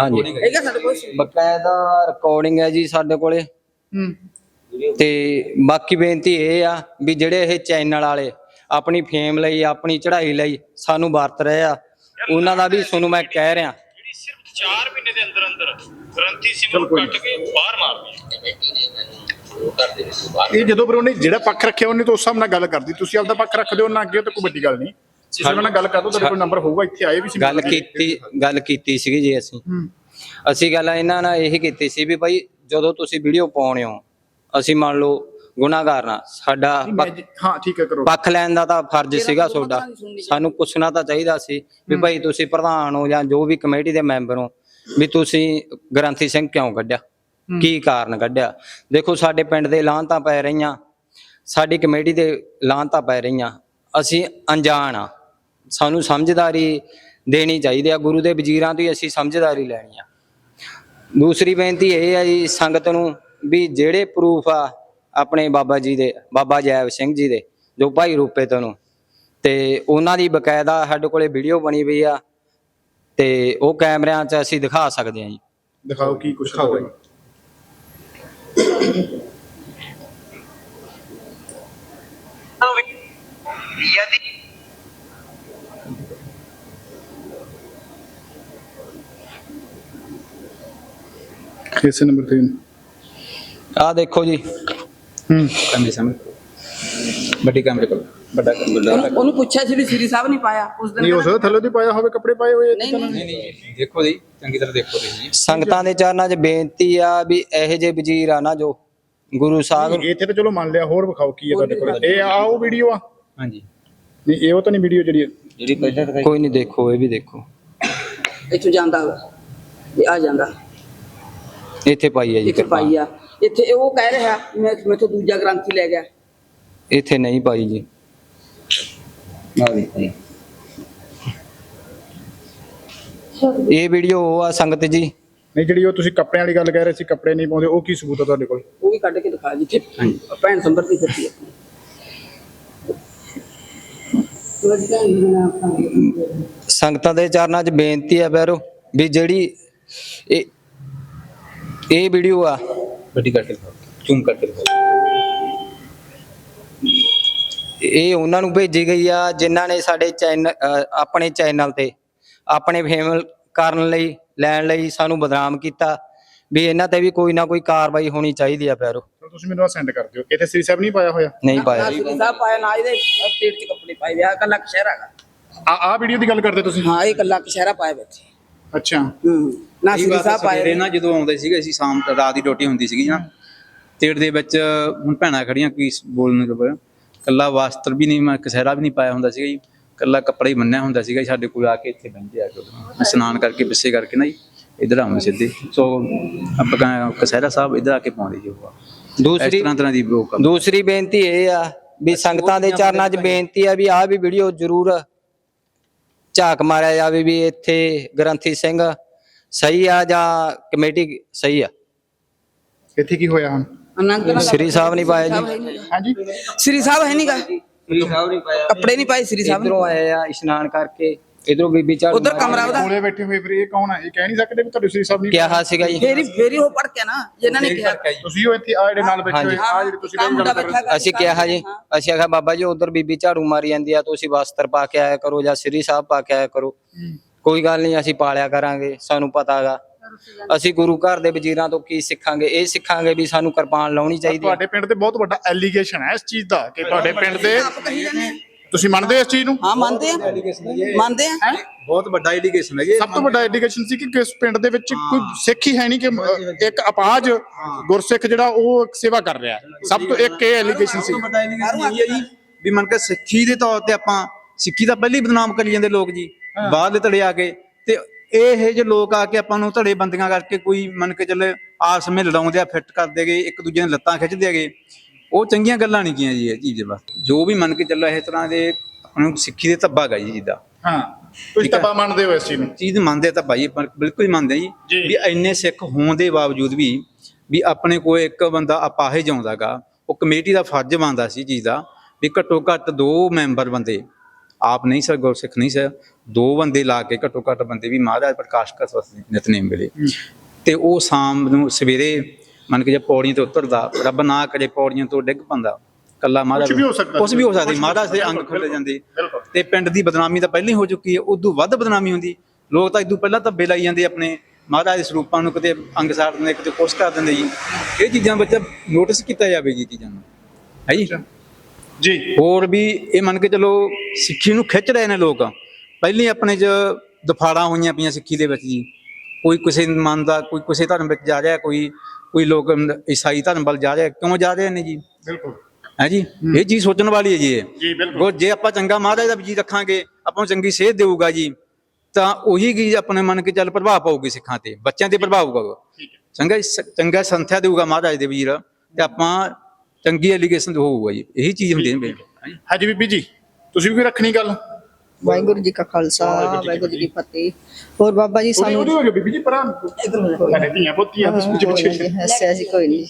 ਹਾਂਜੀ ਹੈਗਾ ਸਾਡੇ ਕੋਲ ਬਕਾਇਦਾ ਰਿਕਾਰਡਿੰਗ ਹੈ ਜੀ ਸਾਡੇ ਕੋਲੇ। ਹੂੰ। ਤੇ ਬਾਕੀ ਬੇਨਤੀ ਇਹ ਆ ਵੀ ਜਿਹੜੇ ਇਹ ਚੈਨਲ ਵਾਲੇ ਆਪਣੀ ਫੇਮ ਲਈ ਆਪਣੀ ਚੜ੍ਹਾਈ ਲਈ ਸਾਨੂੰ ਵਰਤ ਰਹੇ ਆ ਉਹਨਾਂ ਦਾ ਵੀ ਤੁਹਾਨੂੰ ਮੈਂ ਕਹਿ ਰਿਹਾ। 4 ਮਹੀਨੇ ਦੇ ਅੰਦਰ ਅੰਦਰ ਗ੍ਰੰਥੀ ਸਿੰਘ ਨੂੰ ਕੱਟ ਕੇ ਬਾਹਰ ਮਾਰਦੀ ਇਹ ਜਦੋਂ ਫਿਰ ਉਹਨੇ ਜਿਹੜਾ ਪੱਖ ਰੱਖਿਆ ਉਹਨੇ ਤਾਂ ਉਸ ਹਿਸਾਬ ਨਾਲ ਗੱਲ ਕਰਦੀ ਤੁਸੀਂ ਆਪਦਾ ਪੱਖ ਰੱਖਦੇ ਹੋ ਨਾ ਅੱਗੇ ਤਾਂ ਕੋਈ ਵੱਡੀ ਗੱਲ ਨਹੀਂ। ਉਹਨਾਂ ਨਾਲ ਗੱਲ ਕਰ ਲਓ ਤੁਹਾਡੇ ਕੋਲ ਨੰਬਰ ਹੋਊਗਾ ਇੱਥੇ ਆਏ ਵੀ ਸੀ। ਗੱਲ ਕੀਤੀ ਗੱਲ ਕੀਤੀ ਸੀਗੀ ਜੀ ਅਸੀਂ। ਅਸੀਂ ਗੱਲ ਇਹਨਾਂ ਨਾਲ ਇਹ ਕੀਤੀ ਸੀ ਵੀ ਭਾਈ ਜਦੋਂ ਤੁਸੀਂ ਵੀਡੀਓ ਪਾਉਣੇ ਹੋ ਅਸੀਂ ਮੰਨ ਲਓ ਗੁਨਾਹਗਾਰ ਨਾ ਸਾਡਾ ਮੈਂ ਪੱਖ- ਜੀ- ਹਾਂ ਠੀਕ ਹੈ ਕਰੋ। ਪੱਖ ਲੈਣ ਦਾ ਤਾਂ ਫਰਜ਼ ਸੀਗਾ ਤੁਹਾਡਾ। ਸਾਨੂੰ ਪੁੱਛਣਾ ਤਾਂ ਚਾਹੀਦਾ ਸੀ ਵੀ ਭਾਈ ਤੁਸੀਂ ਪ੍ਰਧਾਨ ਹੋ ਜਾਂ ਜੋ ਵੀ ਕਮੇਟੀ ਦੇ ਮੈਂਬਰ ਹੋ ਵੀ ਤੁਸੀਂ ਗ੍ਰੰਥੀ ਸਿੰਘ ਕਿਉਂ ਕੱਢਿਆ? ਕੀ ਕਾਰਨ ਕੱਢਿਆ? ਦੇਖੋ ਸਾਡੇ ਪਿੰਡ ਦੇ ਲਾਂਤਾਂ ਪੈ ਰਹੀਆਂ। ਸਾਡੀ ਕਮੇਟੀ ਦੇ ਲਾਂਤਾਂ ਪੈ ਰਹੀਆਂ। ਅਸੀਂ ਅਣਜਾਣ ਆ ਸਾਨੂੰ ਸਮਝਦਾਰੀ ਦੇਣੀ ਚਾਹੀਦੀ ਆ। ਗੁਰੂ ਦੇ ਵਜ਼ੀਰਾਂ ਤੋਂ ਹੀ ਅਸੀਂ ਸਮਝਦਾਰੀ ਲੈਣੀ ਆ। ਦੂਸਰੀ ਬੇਨਤੀ ਇਹ ਹੈ ਜੀ ਸੰਗਤ ਨੂੰ ਵੀ ਜਿਹੜੇ ਪ੍ਰੂਫ ਆ ਆਪਣੇ ਬਾਬਾ ਜੀ ਦੇ ਬਾਬਾ ਜੈਬ ਸਿੰਘ ਜੀ ਦੇ ਜੋ ਭਾਈ ਰੂਪੇ ਤੋਂ ਨੂੰ। ਤੇ ਉਹਨਾਂ ਦੀ ਬਕਾਇਦਾ ਸਾਡੇ ਕੋਲੇ ਵੀਡੀਓ ਬਣੀ ਪਈ ਆ ਤੇ ਉਹ ਕੈਮਰਿਆਂ 'ਚ ਅਸੀਂ ਦਿਖਾ ਸਕਦੇ ਹਾਂ ਜੀ। ਦਿਖਾਓ ਕੀ ਕੁਛ ਹੋਵੇ ਕਿਸ ਨੰਬਰ ਤੇ? ਆਹ ਦੇਖੋ ਜੀ। ਕਮਰੇ ਸਾਹਮਣੇ। ਵੱਡੀ ਕਮਰੇ ਕੋਲ ਵੱਡਾ ਕਮਰਾ। ਉਹਨੂੰ ਪੁੱਛਿਆ ਸੀ ਵੀ ਸ੍ਰੀ ਸਾਹਿਬ ਨਹੀਂ ਪਾਇਆ। ਉਸ ਦਿਨ ਨਹੀਂ ਸਕਦਾ ਥੱਲੇ ਦੀ ਪਾਇਆ ਹੋਵੇ ਕੱਪੜੇ ਪਾਏ ਹੋਏ ਨਹੀਂ ਨਹੀਂ। ਨਹੀਂ ਦੇਖੋ ਜੀ ਚੰਗੀ ਤਰ੍ਹਾਂ ਦੇਖੋ ਤੁਸੀਂ ਸੰਗਤਾਂ ਦੇ ਚਰਨਾਂ 'ਚ ਬੇਨਤੀ ਆ ਵੀ ਇਹੋ ਜਿਹੇ ਵਜ਼ੀਰ ਆ ਨਾ ਜੋ ਗੁਰੂ ਸਾਹਿਬ ਇੱਥੇ ਤਾਂ ਚਲੋ ਮੰਨ ਲਿਆ ਹੋਰ ਵਿਖਾਓ ਕੀ ਹੈ ਤੁਹਾਡੇ ਕੋਲ। ਇਹ ਆ ਉਹ ਵੀਡੀਓ ਆ। ਹਾਂਜੀ। ਨਹੀਂ ਇਹ ਉਹ ਤਾਂ ਨਹੀਂ ਵੀਡੀਓ ਜਿਹੜੀ ਕੋਈ ਨਹੀਂ ਦੇਖੋ ਇਹ ਵੀ ਦੇਖੋ। ਇੱਥੋਂ ਜਾਂਦਾ ਆ ਜਾਂਦਾ। ਇੱਥੇ ਪਾਈ ਹੈ ਜੀ ਇੱਥੇ। ਪਾਈ ਆ। ਇੱਥੇ ਉਹ ਕਹਿ ਰਿਹਾ ਮੈਂ ਮੈਥੋਂ ਦੂਜਾ ਗ੍ਰੰਥੀ ਲੈ ਗਿਆ। ਇੱਥੇ ਨਹੀਂ ਪਾਈ ਜੀ। ਇਹ ਵੀਡੀਓ ਉਹ ਆ ਸੰਗਤ ਜੀ। ਨਹੀਂ ਜਿਹੜੀ ਉਹ ਤੁਸੀਂ ਕੱਪੜਿਆਂ ਵਾਲੀ ਗੱਲ ਕਹਿ ਰਹੇ ਸੀ ਕੱਪੜੇ ਨਹੀਂ ਪਾਉਂਦੇ ਉਹ ਕੀ ਸਬੂਤ ਆ ਤੁਹਾਡੇ ਕੋਲ? ਉਹ ਵੀ ਕੱਢ ਕੇ ਦਿਖਾ ਜਿੱਥੇ ਭੈਣ ਸੰਭਰਤੀ ਫਿਰਦੀ ਹੈ ਸੰਗਤਾਂ ਦੇ ਚਰਨਾਂ 'ਚ ਬੇਨਤੀ ਆ ਬੈਰੋ ਵੀ ਜਿਹੜੀ ਇਹ ਇਹ ਵੀਡੀਓ ਆ ਵੱਡੀ ਕਰਕੇ ਦਿਖਾਓ। ਜ਼ੂਮ ਕਰਕੇ ਦਿਖਾਓ। ਇਹ ਉਹਨਾਂ ਨੂੰ ਭੇਜੀ ਗਈ ਆ ਜਿਨ੍ਹਾਂ ਨੇ ਸਾਡੇ ਚੈਨਲ ਆਪਣੇ ਚੈਨਲ ਤੇ ਆਪਣੇ ਫੇਮ ਕਰਨ ਲਈ ਲੈਣ ਲਈ ਸਾਨੂੰ ਬਦਨਾਮ ਕੀਤਾ। ਵੀ ਇਹਨਾਂ ਤੇ ਵੀ ਕੋਈ ਨਾ ਕੋਈ ਕਾਰਵਾਈ ਹੋਣੀ ਚਾਹੀਦੀ ਆ ਪੈਰੋ ਤੁਸੀਂ ਮੈਨੂੰ ਆ ਸੈਂਡ ਕਰ ਦਿਓ। ਇੱਥੇ ਸ੍ਰੀ ਸਾਹਿਬ ਨਹੀਂ ਪਾਇਆ ਹੋਇਆ? ਨਹੀਂ ਪਾਇਆ। ਸ੍ਰੀ ਸਾਹਿਬ ਪਾਇਆ ਨਾ ਇਹਦੇ ਪੇਟ 'ਚ ਕੱਪੜੇ ਪਾਏ ਵਿਆਹ ਕੱਲਾ ਕਸ਼ਹਿਰਾ ਹੈਗਾ। ਆ ਆ ਵੀਡੀਓ ਦੀ ਗੱਲ ਕਰਦੇ ਤੁਸੀਂ? ਹਾਂ ਇਹ ਕੱਲਾ ਕਸ਼ਹਿਰਾ ਪਾਇਆ ਵਿੱਚ ਅੱਛਾ। ਹੂੰ। ਨਾ ਇਹ ਸ੍ਰੀ ਵਾਰ ਸਾਹਿਬ ਸਵੇਰੇ ਪਾਇਆ ਨਾ ਜਦੋਂ ਆਉਂਦੇ ਸੀਗੇ ਅਸੀਂ ਸ਼ਾਮ ਰਾਤ ਦੀ ਡਿਊਟੀ ਹੁੰਦੀ ਸੀਗੀ ਨਾ। ਤੇੜ ਦੇ ਵਿੱਚ ਹੁਣ ਭੈਣਾਂ ਖੜੀਆਂ ਕੀ ਬੋਲਣ ਤੋਂ ਬਾਅਦ ਕੱਲਾ ਵਾਸਤਰ ਵੀ ਨਹੀਂ ਮੈਂ ਕਸਹਿਰਾ ਵੀ ਨਹੀਂ ਪਾਇਆ ਹੁੰਦਾ ਸੀਗਾ ਜੀ। ਕੱਲਾ ਕੱਪੜਾ ਹੀ ਬੰਨਿਆ ਹੁੰਦਾ ਸੀਗਾ ਜੀ ਸਾਡੇ ਕੋਲ ਆ ਕੇ ਇੱਥੇ ਬੈਠੇ ਆ ਕੇ ਉਦੋਂ। ਇਸ਼ਨਾਨ ਕਰਕੇ ਪਿੱਛੇ ਕਰਕੇ ਨਾ ਜੀ ਇਧਰ ਆਉਂਦੇ ਸਿੱਧੇ। ਸੋ ਆਪਾਂ ਕਹਾਂ ਕਸਹਿਰਾ ਸਾਹਿਬ ਇਧਰ ਆ ਕੇ ਪਾਉਂਦੇ ਜੀ ਉਹ। ਇਸ ਦੂਸਰੀ ਤਰ੍ਹਾਂ ਤਰ੍ਹਾਂ ਦੀ ਬਰੋਕ ਦੂਸਰੀ ਬੇਨਤੀ ਇਹ ਆ ਵੀ ਸੰਗਤਾਂ ਦੇ ਚਰਨਾਂ 'ਚ ਬੇਨਤੀ ਆ ਵੀ ਆਹ ਵੀ ਵੀਡੀਓ ਜ਼ਰੂਰ ਝਾਕ ਮਾਰਿਆ ਜਾਵੇ ਵੀ ਇੱਥੇ ਗ੍ਰੰਥੀ ਸਿੰਘ ਸਹੀ ਆ ਜਾਂ ਕਮੇਟੀ ਸਹੀ ਆ? ਇੱਥੇ ਕੀ ਹੋਇਆ ਹੁਣ? ਸ੍ਰੀ ਸਾਹਿਬ ਨਹੀਂ ਪਾਇਆ ਜੀ। ਹਾਂਜੀ? ਸ੍ਰੀ ਸਾਹਿਬ ਹੈ ਨਹੀਂਗਾ ਕੱਪੜੇ ਨਹੀਂ ਪਾਏ ਸ੍ਰੀ ਸਾਹਿਬ। ਨੇ ਇਧਰੋਂ ਆਏ ਆ ਇਸ਼ਨਾਨ ਕਰਕੇ। ਇਧਰੋਂ ਬੀਬੀ ਝਾੜੂ ਉੱਧਰ ਮਾਰੀ ਕਮਰਾ ਉਹਦਾ। ਕੋਲੇ ਬੈਠੇ ਹੋਏ ਫਿਰ ਇਹ ਕੌਣ ਹੈ ਇਹ ਕਹਿ ਨਹੀਂ ਸਕਦੇ ਵੀ ਤੁਹਾਡੇ ਸ੍ਰੀ ਸਾਹਿਬ ਨੇ ਕਿਹਾ ਸੀਗਾ ਜੀ? ਫੇਰੀ ਫੇਰੀ ਉਹ ਪੜ ਕੇ ਨਾ ਜਿਨ੍ਹਾਂ ਨੇ ਕਿਹਾ। ਤੁਸੀਂ ਉਹ ਇੱਥੇ ਆ ਜਿਹੜੇ ਨਾਲ ਬੈਠੇ ਹੋਏ। ਆ ਜਿਹੜੇ ਤੁਸੀਂ ਆਹ ਗੱਲ ਕਰ ਅਸੀਂ ਕਿਹਾ ਜੀ ਅਸੀਂ ਆਖਿਆ ਬਾਬਾ ਜੀ ਉਧਰ ਬੀਬੀ ਝਾੜੂ ਮਾਰੀ ਜਾਂਦੀ ਆ ਤੁਸੀਂ ਵਸਤਰ ਪਾ ਕੇ ਆਇਆ ਕਰੋ ਜਾਂ ਸ੍ਰੀ ਸਾਹਿਬ ਪਾ ਕੇ ਆਇਆ ਕਰੋ। ਕੋਈ ਗੱਲ ਨਹੀਂ ਅਸੀਂ ਪਾਲਿਆ ਕਰਾਂਗੇ ਸਾਨੂੰ ਪਤਾਗਾ ਅਸੀਂ ਗੁਰੂ ਘਰ ਦੇ ਵਜ਼ੀਰਾਂ ਤੋਂ ਕੀ ਸਿੱਖਾਂਗੇ ਇਹ ਸਿੱਖਾਂਗੇ ਵੀ ਸਾਨੂੰ ਕਿਰਪਾਨ ਲਾਉਣੀ ਚਾਹੀਦੀ ਹੈ। ਤੁਹਾਡੇ ਪਿੰਡ ਤੇ ਬਹੁਤ ਵੱਡਾ ਐਲੀਗੇਸ਼ਨ ਹੈ ਇਸ ਚੀਜ਼ ਦਾ ਕਿ ਤੁਹਾਡੇ ਪਿੰਡ ਦੇ ਆ। ਤੁਸੀਂ ਮੰਨਦੇ ਹੋ ਇਸ ਚੀਜ਼ ਨੂੰ? ਹਾਂ ਮੰਨਦੇ ਆ। ਮੰਨਦੇ ਆ। ਬਹੁਤ ਵੱਡਾ ਐਲੀਗੇਸ਼ਨ ਹੈ ਜੀ ਸਭ ਤੋਂ ਵੱਡਾ ਐਲੀਗੇਸ਼ਨ ਸੀ ਕਿ ਕਿਸ ਪਿੰਡ ਦੇ ਵਿੱਚ ਕੋਈ ਸਿੱਖ ਹੀ ਹੈ ਨਹੀਂ ਕਿ ਅ, ਇੱਕ ਅਪਾਜ ਗੁਰਸਿੱਖ ਜਿਹੜਾ ਉਹ ਸੇਵਾ ਕਰ ਰਿਹਾ। ਹੈ ਸਭ ਤੋਂ ਇੱਕ ਇਹ ਐਲੀਗੇਸ਼ਨ ਸੀ। ਵੱਡਾ ਇਹ ਹੈ ਜੀ ਵੀ ਮੰਨ ਕੇ ਸਿੱਖੀ ਦੇ ਤੌਰ ਤੇ ਆਪਾਂ ਸਿੱਖੀ ਦਾ ਪਹਿਲੀ ਬਦਨਾਮ ਕਰੀ ਜਾਂਦੇ ਲੋਕ ਜੀ ਬਾਹਰ ਦੇ ਧੜੇ ਆ ਕੇ। ਤੇ ਇਹ ਜਿਹੇ ਲੋਕ ਆ ਕੇ ਆਪਾਂ ਨੂੰ ਧੜੇ ਬੰਦੀਆਂ ਕਰਕੇ ਕੋਈ ਮੰਨ ਕੇ ਚੱਲੇ ਆਸ ਵਿੱਚ ਲੜਾਉਂਦੇ ਆ ਫਿੱਟ ਕਰ ਦੇਗੇ ਇੱਕ ਦੂਜੇ ਦੀਆਂ ਲੱਤਾਂ ਖਿੱਚਦੇ ਹੈਗੇ। ਉਹ ਚੰਗੀਆਂ ਗੱਲਾਂ ਨਹੀਂ ਕੀਆਂ ਜੀ ਇਹ ਚੀਜ਼ ਵਾਸਤੇ ਜੋ ਵੀ ਮੰਨ ਕੇ ਚੱਲੋ ਇਸ ਤਰ੍ਹਾਂ ਦੇ ਆਪਾਂ ਨੂੰ ਸਿੱਖੀ ਦੇ ਧੱਬਾ ਗਾ ਜੀ ਜਿੱਦਾਂ ਹਾਂ ਤੁਸੀਂ ਤਾਂ ਮੰਨਦੇ ਹੋ ਇਸ ਚੀਜ਼ ਨੂੰ? ਚੀਜ਼ ਮੰਨਦੇ ਤਾਂ ਭਾਈ ਪਰ ਬਿਲਕੁਲ ਹੀ ਮੰਨਦੇ ਜੀ। ਜੀ। ਵੀ ਇੰਨੇ ਸਿੱਖ ਹੋਣ ਦੇ ਬਾਵਜੂਦ ਵੀ ਵੀ ਆਪਣੇ ਕੋਲ ਇੱਕ ਬੰਦਾ ਅਪਾਹਿਜ ਆਉਂਦਾਗਾ ਉਹ ਕਮੇਟੀ ਦਾ ਫਰਜ਼ ਬਣਦਾ ਸੀ ਚੀਜ਼ ਦਾ ਵੀ ਘੱਟੋ ਘੱਟ ਦੋ ਮੈਂਬਰ ਬੰਦੇ ਆਪ ਨਹੀਂ ਸਰ ਗੁਰਸਿੱਖ ਨਹੀਂ ਸਰ ਦੋ ਬੰਦੇ ਲਾ ਕੇ ਘੱਟੋ ਘੱਟ ਬੰਦੇ ਵੀ ਮਹਾਰਾਜ ਪ੍ਰਕਾਸ਼ ਕਰ ਨਿਤਨੇਮ ਵੇਲੇ। ਤੇ ਉਹ ਸ਼ਾਮ ਨੂੰ ਸਵੇਰੇ ਮੰਨ ਕੇ ਜੇ ਪੌੜੀਆਂ ਤੋਂ ਉਤਰਦਾ ਰੱਬ ਨਾ ਕਰੇ ਪੌੜੀਆਂ ਤੋਂ ਡਿੱਗ ਪੰਦਾ। ਕੱਲਾ ਮਹਾਰਾਜ ਕੁਛ ਵੀ ਹੋ ਸਕਦਾ ਮਹਾਰਾਜ ਦੇ ਅੰਗ ਖੁੱਲੇ ਜਾਂਦੇ। ਤੇ ਪਿੰਡ ਦੀ ਬਦਨਾਮੀ ਤਾਂ ਪਹਿਲਾਂ ਹੀ ਹੋ ਚੁੱਕੀ ਹੈ ਉਦੋਂ ਵੱਧ ਬਦਨਾਮੀ ਹੁੰਦੀ। ਲੋਕ ਤਾਂ ਇਦੋਂ ਪਹਿਲਾਂ ਧੱਬੇ ਲਾਈ ਜਾਂਦੇ ਆਪਣੇ ਮਹਾਰਾਜ ਦੇ ਸਰੂਪਾਂ ਨੂੰ ਕਿਤੇ ਅੰਗ ਸਾੜ ਦਿੰਦੇ ਕਿਤੇ ਕੁਛ ਕਰ ਦਿੰਦੇ ਜੀ। ਇਹ ਚੀਜ਼ਾਂ ਵਿੱਚ ਨੋਟਿਸ ਕੀਤਾ ਜਾਵੇ ਜੀ ਚੀਜ਼ਾਂ ਨੂੰ। ਹੈ ਜੀ? ਜੀ। ਹੋਰ ਵੀ ਇਹ ਮੰਨ ਕੇ ਚਲੋ ਸਿੱਖੀ ਨੂੰ ਖਿੱਚ ਰਹੇ ਨੇ ਲੋਕ। ਪਹਿਲੀ ਆਪਣੇ 'ਚ ਦਫਾੜਾਂ ਹੋਈਆਂ ਪਈਆਂ ਸਿੱਖੀ ਦੇ ਵਿੱਚ ਜੀ। ਕੋਈ ਕਿਸੇ ਮੰਨਦਾ ਕੋਈ ਕਿਸੇ ਧਰਮ ਵਿੱਚ ਜਾ ਰਿਹਾ ਕੋਈ ਕੋਈ ਲੋਕ ਈਸਾਈ ਧਰਮ ਵੱਲ ਜਾ ਰਿਹਾ ਕਿਉਂ ਜਾ ਰਹੇ ਨੇ ਜੀ? ਬਿਲਕੁਲ। ਹੈ ਜੀ? ਇਹ ਚੀਜ਼ ਸੋਚਣ ਵਾਲੀ ਹੈ ਜੀ ਇਹ। ਜੀ ਬਿਲਕੁਲ। ਜੇ ਆਪਾਂ ਚੰਗਾ ਮਹਾਰਾਜ ਦਾ ਜੀ ਰੱਖਾਂਗੇ ਆਪਾਂ ਨੂੰ ਚੰਗੀ ਸੇਧ ਦੇਊਗਾ ਜੀ ਤਾਂ ਉਹੀ ਕੀ ਆਪਣੇ ਮਨ ਕੇ ਚੱਲ ਪ੍ਰਭਾਵ ਪਾਊਗੀ ਸਿੱਖਾਂ ਤੇ ਬੱਚਿਆਂ ਤੇ ਪ੍ਰਭਾਵ ਹੈ। ਚੰਗਾ ਚੰਗਾ ਸੰਥਿਆ ਦੇਊਗਾ ਮਹਾਰਾਜ ਦੇ ਵੀਰ ਤੇ ਆਪਾਂ ਚੰਗੀ ਐਲੀਗੇਸ਼ਨ ਹੋਊਗਾ ਜੀ। ਇਹੀ ਚੀਜ਼ ਹੁੰਦੀ ਹੈ ਹਾਂਜੀ ਬੀਬੀ ਜੀ ਤੁਸੀਂ ਵੀ ਕੋਈ ਰੱਖਣੀ ਗੱਲ? ਵਾਹਿਗੁਰੂ ਜੀ ਕਾ ਖਾਲਸਾ ਵਾਹਿਗੁਰੂ ਜੀ ਕੀ ਫਤਿਹ। ਹੋਰ ਬਾਬਾ ਜੀ ਸਾਨੂੰ ਉਹਦੀ ਹੋ ਗਈ ਬੀਬੀ ਜੀ ਪਰਾਂ। ਸਾਡੇ ਧੀਆਂ ਪੁੱਤੀਆਂ ਤੁਸੀਂ ਪਿੱਛੇ। ਪਿੱਛੇ ਹਾਂਜੀ, ਹੱਸਿਆ ਸੀ ਕੋਈ ਨਹੀਂ।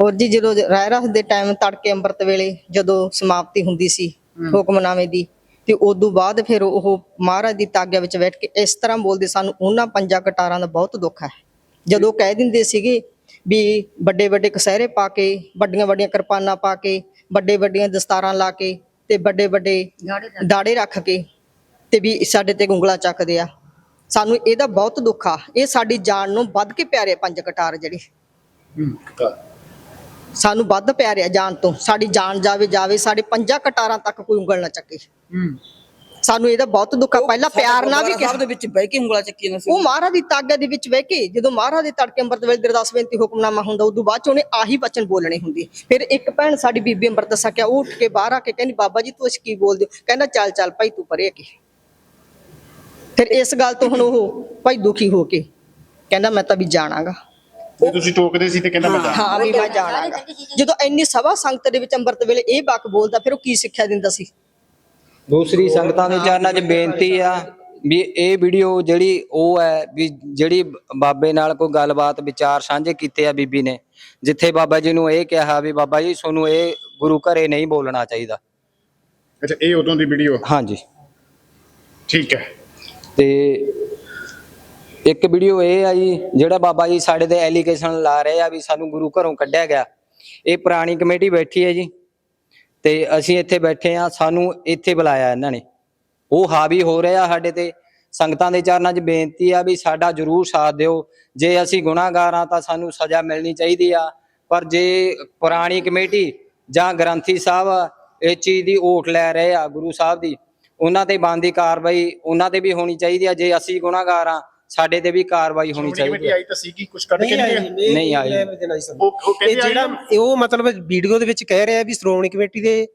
ਹੋਰ ਜੀ ਜਦੋਂ ਰਾਇ ਰਸ ਦੇ ਟਾਈਮ ਤੜਕੇ ਅੰਮ੍ਰਿਤ ਵੇਲੇ ਜਦੋਂ ਸਮਾਪਤੀ ਹੁੰਦੀ ਸੀ ਹੁਕਮਨਾਮੇ ਦੀ ਤੇ ਉਦੋਂ ਬਾਅਦ ਫਿਰ ਉਹ ਮਹਾਰਾਜ ਦੀ ਤਾਗਿਆ ਵਿੱਚ ਬੈਠ ਕੇ ਇਸ ਤਰ੍ਹਾਂ ਬੋਲਦੇ ਸਾਨੂੰ ਉਹਨਾਂ ਪੰਜਾਂ ਕਟਾਰਾਂ ਦਾ ਬਹੁਤ ਦੁੱਖ ਹੈ। ਜਦੋਂ ਕਹਿ ਦਿੰਦੇ ਸੀਗੇ ਵੀ ਵੱਡੇ ਵੱਡੇ ਕਸਹਿਰੇ ਪਾ ਕੇ ਵੱਡੀਆਂ ਵੱਡੀਆਂ ਕਿਰਪਾਨਾਂ ਪਾ ਕੇ ਵੱਡੇ ਵੱਡੀਆਂ ਦਸਤਾਰਾਂ ਲਾ ਕੇ ਤੇ ਵੱਡੇ ਵੱਡੇ ਦਾੜੇ ਰੱਖ ਕੇ ਤੇ ਵੀ ਸਾਡੇ ਤੇ ਉਂਗਲਾਂ ਚੱਕਦੇ ਆ। ਸਾਨੂੰ ਇਹਦਾ ਬਹੁਤ ਦੁੱਖ ਆ। ਇਹ ਸਾਡੀ ਜਾਨ ਨੂੰ ਵੱਧ ਕੇ ਪਿਆਰੇ ਪੰਜ ਕਟਾਰ ਜਿਹੜੇ। ਸਾਨੂੰ ਵੱਧ ਪਿਆਰੇ ਆ ਜਾਨ ਤੋਂ। ਸਾਡੀ ਜਾਨ ਜਾਵੇ ਜਾਵੇ ਸਾਡੇ ਪੰਜਾਂ ਕਟਾਰਾਂ ਤੱਕ ਕੋਈ ਉਂਗਲ ਨਾ ਚੱਕੇ। ਸਾਨੂੰ ਇਹਦਾ ਬਹੁਤ ਦੁੱਖ ਆ। ਪਹਿਲਾਂ ਪਿਆਰ ਨਾਲ ਵੀ ਕਿਹਾ ਸਾਹਿਬ ਦੇ ਵਿੱਚ ਬਹਿ ਕੇ ਉਂਗਲਾ ਚੱਕੀ ਨਾ ਸੀ ਉਹ ਮਹਾਰਾਜ ਦੀ ਤਾਗਾ ਦੇ ਵਿੱਚ ਬਹਿ ਕੇ ਜਦੋਂ ਮਹਾਰਾਜ ਦੇ ਤੜਕੇ ਅੰਮ੍ਰਿਤ ਵੇਲੇ ਗੁਰਦਾਸ ਬੇਨਤੀ ਹੁਕਮਨਾਮਾ ਹੁੰਦਾ ਉਦੋਂ ਬਾਅਦ ਚ ਉਹਨੇ ਆਹੀ ਬਚਨ ਬੋਲਣੇ ਹੁੰਦੇ। ਫਿਰ ਇੱਕ ਭੈਣ ਸਾਡੀ ਬੀਬੀ ਅੰਮ੍ਰਿਤ ਸਕਿਆ ਉਹ ਉੱਠ ਕੇ ਬਾਹਰ ਆ ਕੇ ਕਹਿੰਦੀ ਬਾਬਾ ਜੀ ਤੂੰ ਇਸ ਕੀ ਬੋਲਦੇ ਹੋ? ਕਹਿੰਦਾ ਚੱਲ ਚੱਲ ਭਾਈ ਤੂੰ ਪਰੇ ਕੇ ਫਿਰ ਇਸ ਗੱਲ ਤੋਂ ਹੁਣ ਉਹ ਭਾਈ ਦੁਖੀ ਹੋ ਕੇ ਕਹਿੰਦਾ ਮੈਂ ਤਾਂ ਵੀ ਜਾਣਾਗਾ। ਜੇ ਤੁਸੀਂ ਟੋਕਦੇ ਸੀ ਤੇ ਕਹਿੰਦਾ ਮੈਂ ਜਾ ਹਾਂ ਵੀ ਮੈਂ ਜਾਣਾਗਾ। ਜਦੋਂ ਇੰਨੀ ਸਭਾ ਸੰਗਤ ਦੇ ਵਿੱਚ ਅੰਮ੍ਰਿਤ ਵੇਲੇ ਇਹ ਬਾਕ ਬੋਲਦਾ ਫਿਰ ਉਹ ਕੀ ਸਿੱਖਿਆ ਦਿੰਦਾ ਸੀ? ਦੂਸਰੀ ਸੰਗਤਾਂ ਦੇ ਚਰਨਾਂ 'ਚ ਬੇਨਤੀ ਆ ਵੀ ਇਹ ਵੀਡੀਓ ਜਿਹੜੀ ਉਹ ਹੈ ਵੀ ਜਿਹੜੀ ਬਾਬੇ ਨਾਲ ਕੋਈ ਗੱਲਬਾਤ ਵਿਚਾਰ ਸਾਂਝੇ ਕੀਤੇ ਆ ਬੀਬੀ ਨੇ ਜਿੱਥੇ ਬਾਬਾ ਜੀ ਨੂੰ ਇਹ ਕਿਹਾ ਵੀ ਬਾਬਾ ਜੀ ਤੁਹਾਨੂੰ ਇਹ ਗੁਰੂ ਘਰੇ ਨਹੀਂ ਬੋਲਣਾ ਚਾਹੀਦਾ। ਅੱਛਾ ਇਹ ਉਦੋਂ ਦੀ ਵੀਡੀਓ? ਹਾਂਜੀ। ਠੀਕ ਹੈ। ਤੇ ਇੱਕ ਵੀਡੀਓ ਇਹ ਆ ਜੀ ਜਿਹੜਾ ਬਾਬਾ ਜੀ ਸਾਡੇ ਤੇ ਐਲੀਗੇਸ਼ਨ ਲਾ ਰਹੇ ਆ ਵੀ ਸਾਨੂੰ ਗੁਰੂ ਘਰੋਂ ਕੱਢਿਆ ਗਿਆ। ਇਹ ਪੁਰਾਣੀ ਕਮੇਟੀ ਬੈਠੀ ਹੈ ਜੀ। ਤੇ ਅਸੀਂ ਇੱਥੇ ਬੈਠੇ ਆ ਸਾਨੂੰ ਇੱਥੇ ਬੁਲਾਇਆ ਇਹਨਾਂ ਨੇ। ਉਹ ਹਾਵੀ ਹੋ ਰਿਹਾ ਸਾਡੇ ਤੇ। ਸੰਗਤਾਂ ਦੇ ਚਰਨਾਂ 'ਚ ਬੇਨਤੀ ਆ ਵੀ ਸਾਡਾ ਜਰੂਰ ਸਾਥ ਦਿਓ। ਜੇ ਅਸੀਂ ਗੁਨਾਹਗਾਰ ਆ ਤਾਂ ਸਾਨੂੰ ਸਜ਼ਾ ਮਿਲਣੀ ਚਾਹੀਦੀ ਆ। ਪਰ ਜੇ ਪੁਰਾਣੀ ਕਮੇਟੀ ਜਾਂ ਗ੍ਰੰਥੀ ਸਾਹਿਬ ਇਹ ਚੀਜ਼ ਦੀ ਓਟ ਲੈ ਰਹੇ ਆ, ਗੁਰੂ ਸਾਹਿਬ ਦੀ, ਉਹਨਾਂ ਤੇ ਬਣਦੀ ਕਾਰਵਾਈ ਉਹਨਾਂ ਤੇ ਵੀ ਹੋਣੀ ਚਾਹੀਦੀ ਆ। ਜੇ ਅਸੀਂ ਗੁਨਾਹਗਾਰ ਆ ਸਾਡੇ ਤੇ ਵੀ ਕਾਰਵਾਈ ਹੋਣੀ ਚਾਹੀਦੀ ਕਮੇਟੀ ਆ ਆਈ ਤਾਂ ਸੀਗੀ ਕੁਝ ਕੱਢ ਕੇ ਨਹੀਂ? ਨਹੀਂ ਆਈ। ਉਹ ਉਹ ਇਹ ਕਹਿੰਦੇ ਜਿਹੜਾ ਇਹ ਉਹ ਮਤਲਬ ਵੀਡੀਓ ਦੇ ਵਿੱਚ ਕਹਿ ਰਿਹਾ ਵੀ ਸ਼੍ਰੋਮਣੀ ਕਮੇਟੀ ਦੇ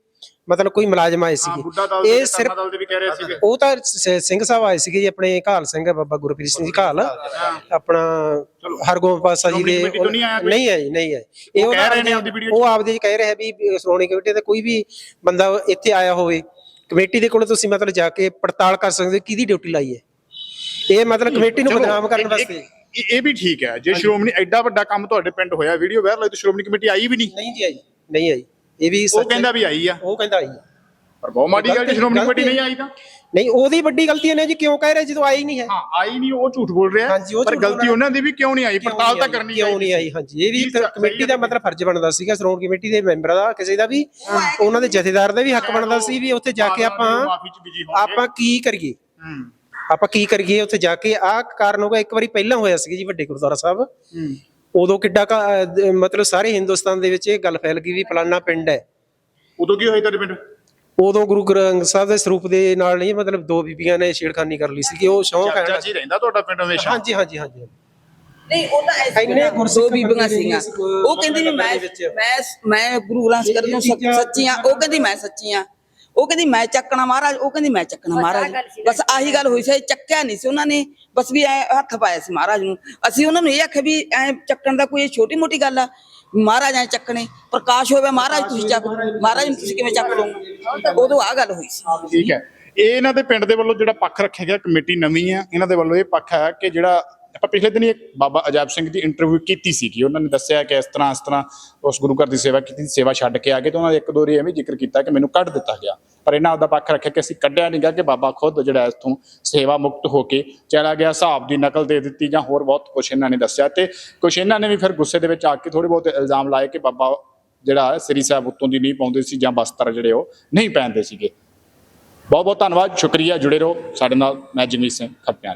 ਮਤਲਬ ਕੋਈ ਮੁਲਾਜ਼ਮ ਆਏ ਹਾਂ ਸੀਗੇ। ਬੁੱਢਾ ਦਲ ਇਹ ਦੇ ਸਿਰਫ ਸਿਰਫ ਦਲ ਦੇ ਵੀ ਕਹਿ ਰਹੇ ਸੀਗੇ। ਉਹ ਤਾਂ ਸ- ਸਿੰਘ ਸਾਹਿਬ ਆਏ ਸੀਗੇ ਜੀ ਆਪਣੇ ਘਾਲ ਸਿੰਘ ਬਾਬਾ ਗੁਰਪ੍ਰੀਤ ਸਿੰਘ ਜੀ ਘਾਲ। ਆਪਣਾ ਹਰਗੋਬਿੰਦ ਪਾਸਾ ਜੀ ਸ਼੍ਰੋਮਣੀ ਦੇ ਕਮੇਟੀ ਤੋਂ ਨਹੀਂ ਆਇਆ ਕੋਈ? ਨਹੀਂ ਆਈ ਨਹੀਂ ਆਈ ਇਹ ਉਹ ਕਹਿ ਰਹੇ ਨੇ ਆਪਦੇ- ਆਪਦੀ ਵੀਡੀਓ 'ਚ। ਉਹ ਆਪਦੇ 'ਚ ਕਹਿ ਰਿਹਾ ਵੀ ਸ਼੍ਰੋਮਣੀ ਕਮੇਟੀ ਦਾ ਕੋਈ ਵੀ ਬੰਦਾ ਇੱਥੇ ਆਇਆ ਹੋਵੇ ਕਮੇਟੀ ਦੇ ਕੋਲ ਤੁਸੀਂ ਮਤਲਬ ਜਾ ਕੇ ਪੜਤਾਲ ਕਰ ਸਕਦੇ ਹੋ ਕਿਹਦੀ ਡਿਊਟੀ ਲਾਈ ਹੈ? ਇਹ ਮਤਲਬ ਕਮੇਟੀ ਨੂੰ ਬਦਨਾਮ ਕਰਨ ਵਾਸਤੇ। ਇਹ- ਵੀ ਠੀਕ ਹੈ। ਜੇ ਸ਼੍ਰੋਮਣੀ ਐਡਾ ਵੱਡਾ ਕੰਮ ਤੁਹਾਡੇ ਪਿੰਡ ਹੋਇਆ ਵੀਡੀਓ ਵਾਇਰਲ ਹੋਈ ਤਾਂ ਸ਼੍ਰੋਮਣੀ ਕਮੇਟੀ ਆਈ ਵੀ ਨਹੀਂ। ਨਹੀਂ ਜੀ ਆਈ ਨਹੀਂ ਆਈ। ਇਹ ਵੀ ਉਹ। ਕਹਿੰਦਾ ਵੀ ਆਈ ਆ। ਉਹ ਕਹਿੰਦਾ ਆਈ ਹੈ। ਪਰ ਬਹੁਤ ਮਾੜੀ ਗੱਲ ਜੇ ਸ਼੍ਰੋਮਣੀ ਕਮੇਟੀ ਨਹੀਂ ਆਈ ਤਾਂ। ਨਹੀਂ ਉਹਦੀ ਵੱਡੀ ਗਲਤੀ ਇਹਨੇ ਜੀ ਕਿਉਂ ਕਹਿ ਰਹੇ ਜਦੋਂ ਆਈ ਨਹੀਂ ਹੈ? ਹਾਂ ਆਈ ਨਹੀਂ ਉਹ ਝੂਠ ਬੋਲ ਰਿਹਾ ਪਰ ਗਲਤੀ ਉਹਨਾਂ ਦੀ ਵੀ ਕਿਉਂ ਨਹੀਂ ਆਈ? ਪੜਤਾਲ ਤਾਂ? ਕਰਨੀ ਕਿਉਂ ਨਹੀਂ ਆਈ? ਹਾਂਜੀ ਇਹ ਵੀ ਕਮੇਟੀ ਦਾ? ਮਤਲਬ ਫਰਜ਼ ਬਣਦਾ ਸੀਗਾ ਸ਼੍ਰੋਮਣੀ ਕਮੇਟੀ ਦੇ ਮੈਂਬਰ ਦਾ ਕਿਸੇ ਦਾ ਵੀ। ਉਹਨਾਂ ਦੇ ਜਥੇਦਾਰ ਦਾ ਵੀ ਹੱਕ ਬਣਦਾ ਸੀ ਵੀ ਉੱਥੇ ਜਾ ਕੇ ਆਪਾਂ ਆਪਾਂ ਕੀ ਕਰੀਏ? ਹੂੰ। ਆਪਾਂ ਕੀ ਕਰੀਏ ਉੱਥੇ ਜਾ ਕੇ ਆਹ ਕਾਰਨ ਹੋਗਾ ਇੱਕ ਵਾਰੀ ਪਹਿਲਾਂ ਹੋਇਆ ਸੀ ਜੀ ਵੱਡੇ ਗੁਰਦੁਆਰਾ ਸਾਹਿਬ। ਹੂੰ। ਉਦੋਂ ਕਿੱਡਾ ਮਤਲਬ ਸਾਰੇ ਹਿੰਦੁਸਤਾਨ ਦੇ ਵਿੱਚ ਇਹ ਗੱਲ ਫੈਲ ਗਈ ਵੀ ਫਲਾਨਾ ਪਿੰਡ ਹੈ। ਉਦੋਂ ਕੀ ਹੋਇਆ ਤੁਹਾਡੇ ਪਿੰਡ? ਉਦੋਂ ਗੁਰੂ ਗ੍ਰੰਥ ਸਾਹਿਬ ਦੇ ਸਰੂਪ ਦੇ ਨਾਲ ਨਹੀਂ ਮਤਲਬ ਦੋ ਬੀਬੀਆਂ ਨੇ ਛੇੜਖਾਨੀ ਕਰ ਲਈ ਸੀ ਕਿ ਉਹ ਸ਼ੌਂਕ ਹੈ ਚਰਚਾ ਚ ਹੀ ਰਹਿੰਦਾ ਤੁਹਾਡਾ ਪਿੰਡ ਹਮੇਸ਼ਾ? ਹਾਂਜੀ ਹਾਂਜੀ ਹਾਂਜੀ। ਨਹੀਂ ਉਹ ਤਾਂ ਐਸੇ ਇੰਨੇ ਦੋ ਗੁਰਸਿੱਖ ਬੀਬੀਆਂ ਸੀਗੀਆਂ। ਉਹ ਕਹਿੰਦੀ ਵੀ ਮੈਂ। ਮੈਂ ਮੈਂ ਗੁਰੂ ਗ੍ਰੰਥ ਸਾਹਿਬ ਨੂੰ ਸੱਚ- ਸੱਚੀ ਆ ਉਹ ਕਹਿੰਦੀ ਮੈਂ ਸੱਚੀ ਆ ਉਹ ਕਹਿੰਦੀ ਮੈਂ ਚੱਕਣਾ ਮਹਾਰਾਜ। ਉਹ ਕਹਿੰਦੀ ਮੈਂ ਚੱਕਣਾ ਮਹਾਰਾਜ। ਬਸ ਆਹੀ ਗੱਲ ਹੋਈ ਸੀ ਚੱਕਿਆ ਨਹੀਂ ਸੀ ਉਹਨਾਂ ਨੇ। ਬਸ ਵੀ ਐ ਹੱਥ ਪਾਇਆ ਸੀ ਮਹਾਰਾਜ ਨੂੰ। ਅਸੀਂ ਉਹਨਾਂ ਨੂੰ ਇਹ ਆਖਿਆ ਵੀ ਐ ਚੱਕਣ ਦਾ ਕੋਈ ਛੋਟੀ ਮੋਟੀ ਗੱਲ ਆ ਮਹਾਰਾਜ ਐ ਚੱਕਣੇ। ਪ੍ਰਕਾਸ਼ ਹੋਵੇ ਮਹਾਰਾਜ ਤੁਸੀਂ ਚੱਕ ਮਹਾਰਾਜ ਨੂੰ ਤੁਸੀਂ ਕਿਵੇਂ ਚੱਕ ਲਓਗੇ ਉਦੋਂ ਆ ਗੱਲ ਹੋਈ ਸੀ। ਠੀਕ ਹੈ। ਇਹ ਇਹਨਾਂ ਦੇ ਪਿੰਡ ਦੇ ਵੱਲੋਂ ਜਿਹੜਾ ਪੱਖ ਰੱਖਿਆ ਗਿਆ ਕਮੇਟੀ ਨਵੀਂ ਹੈ ਇਹਨਾਂ ਦੇ ਵੱਲੋਂ ਇਹ ਪੱਖ ਹੈ ਕਿ ਜਿਹੜਾ ਆਪਾਂ ਪਿਛਲੇ ਦਿਨ ਇੱਕ ਬਾਬਾ ਅਜਾਬ ਸਿੰਘ ਦੀ ਇੰਟਰਵਿਊ ਕੀਤੀ ਸੀ ਕਿ ਉਹਨਾਂ ਨੇ ਦੱਸਿਆ ਕਿ ਇਸ ਤਰ੍ਹਾਂ ਇਸ ਤਰ੍ਹਾਂ ਉਸ ਗੁਰੂ ਘਰ ਦੀ ਸੇਵਾ ਕੀਤੀ ਸੇਵਾ ਛੱਡ ਕੇ ਆ ਗਏ ਤੇ ਉਹਨਾਂ ਨੇ ਇੱਕ ਦੋ ਵਾਰੀ ਐਵੇਂ ਜ਼ਿਕਰ ਕੀਤਾ ਕਿ ਮੈਨੂੰ ਕੱਢ ਦਿੱਤਾ ਗਿਆ। ਪਰ ਇਹਨਾਂ ਆਪਦਾ ਪੱਖ ਰੱਖਿਆ ਕਿ ਅਸੀਂ ਕੱਢਿਆ ਨਹੀਂ ਗਿਆ ਕਿ ਬਾਬਾ ਖੁਦ ਜਿਹੜਾ ਇਥੋਂ ਸੇਵਾ ਮੁਕਤ ਹੋ ਕੇ ਚਲਾ ਗਿਆ, ਹਿਸਾਬ ਦੀ ਨਕਲ ਦੇ ਦਿੱਤੀ ਜਾਂ ਹੋਰ ਬਹੁਤ ਕੁਝ ਇਹਨਾਂ ਨੇ ਦੱਸਿਆ ਤੇ ਕੁਝ ਇਹਨਾਂ ਨੇ ਵੀ ਫਿਰ ਗੁੱਸੇ ਦੇ ਵਿੱਚ ਆ ਕੇ ਥੋੜੇ ਬਹੁਤ ਇਲਜ਼ਾਮ ਲਾਏ ਕਿ ਬਾਬਾ ਜਿਹੜਾ ਸ੍ਰੀ ਸਾਹਿਬ ਉੱਤੋਂ ਦੀ ਨਹੀਂ ਪਾਉਂਦੇ ਸੀ ਜਾਂ ਬਸਤਰ ਜਿਹੜੇ ਉਹ ਨਹੀਂ ਪਹਿਨਦੇ ਸੀਗੇ। ਬਹੁਤ ਬਹੁਤ ਧੰਨਵਾਦ, ਸ਼ੁਕਰੀਆ, ਜੁੜੇ ਰਹੋ। ਸਾਡੇ ਨਾਲ ਮੈਂ ਜਗਮੀਤ ਸਿੰਘ ਖੱਪਿਆਂ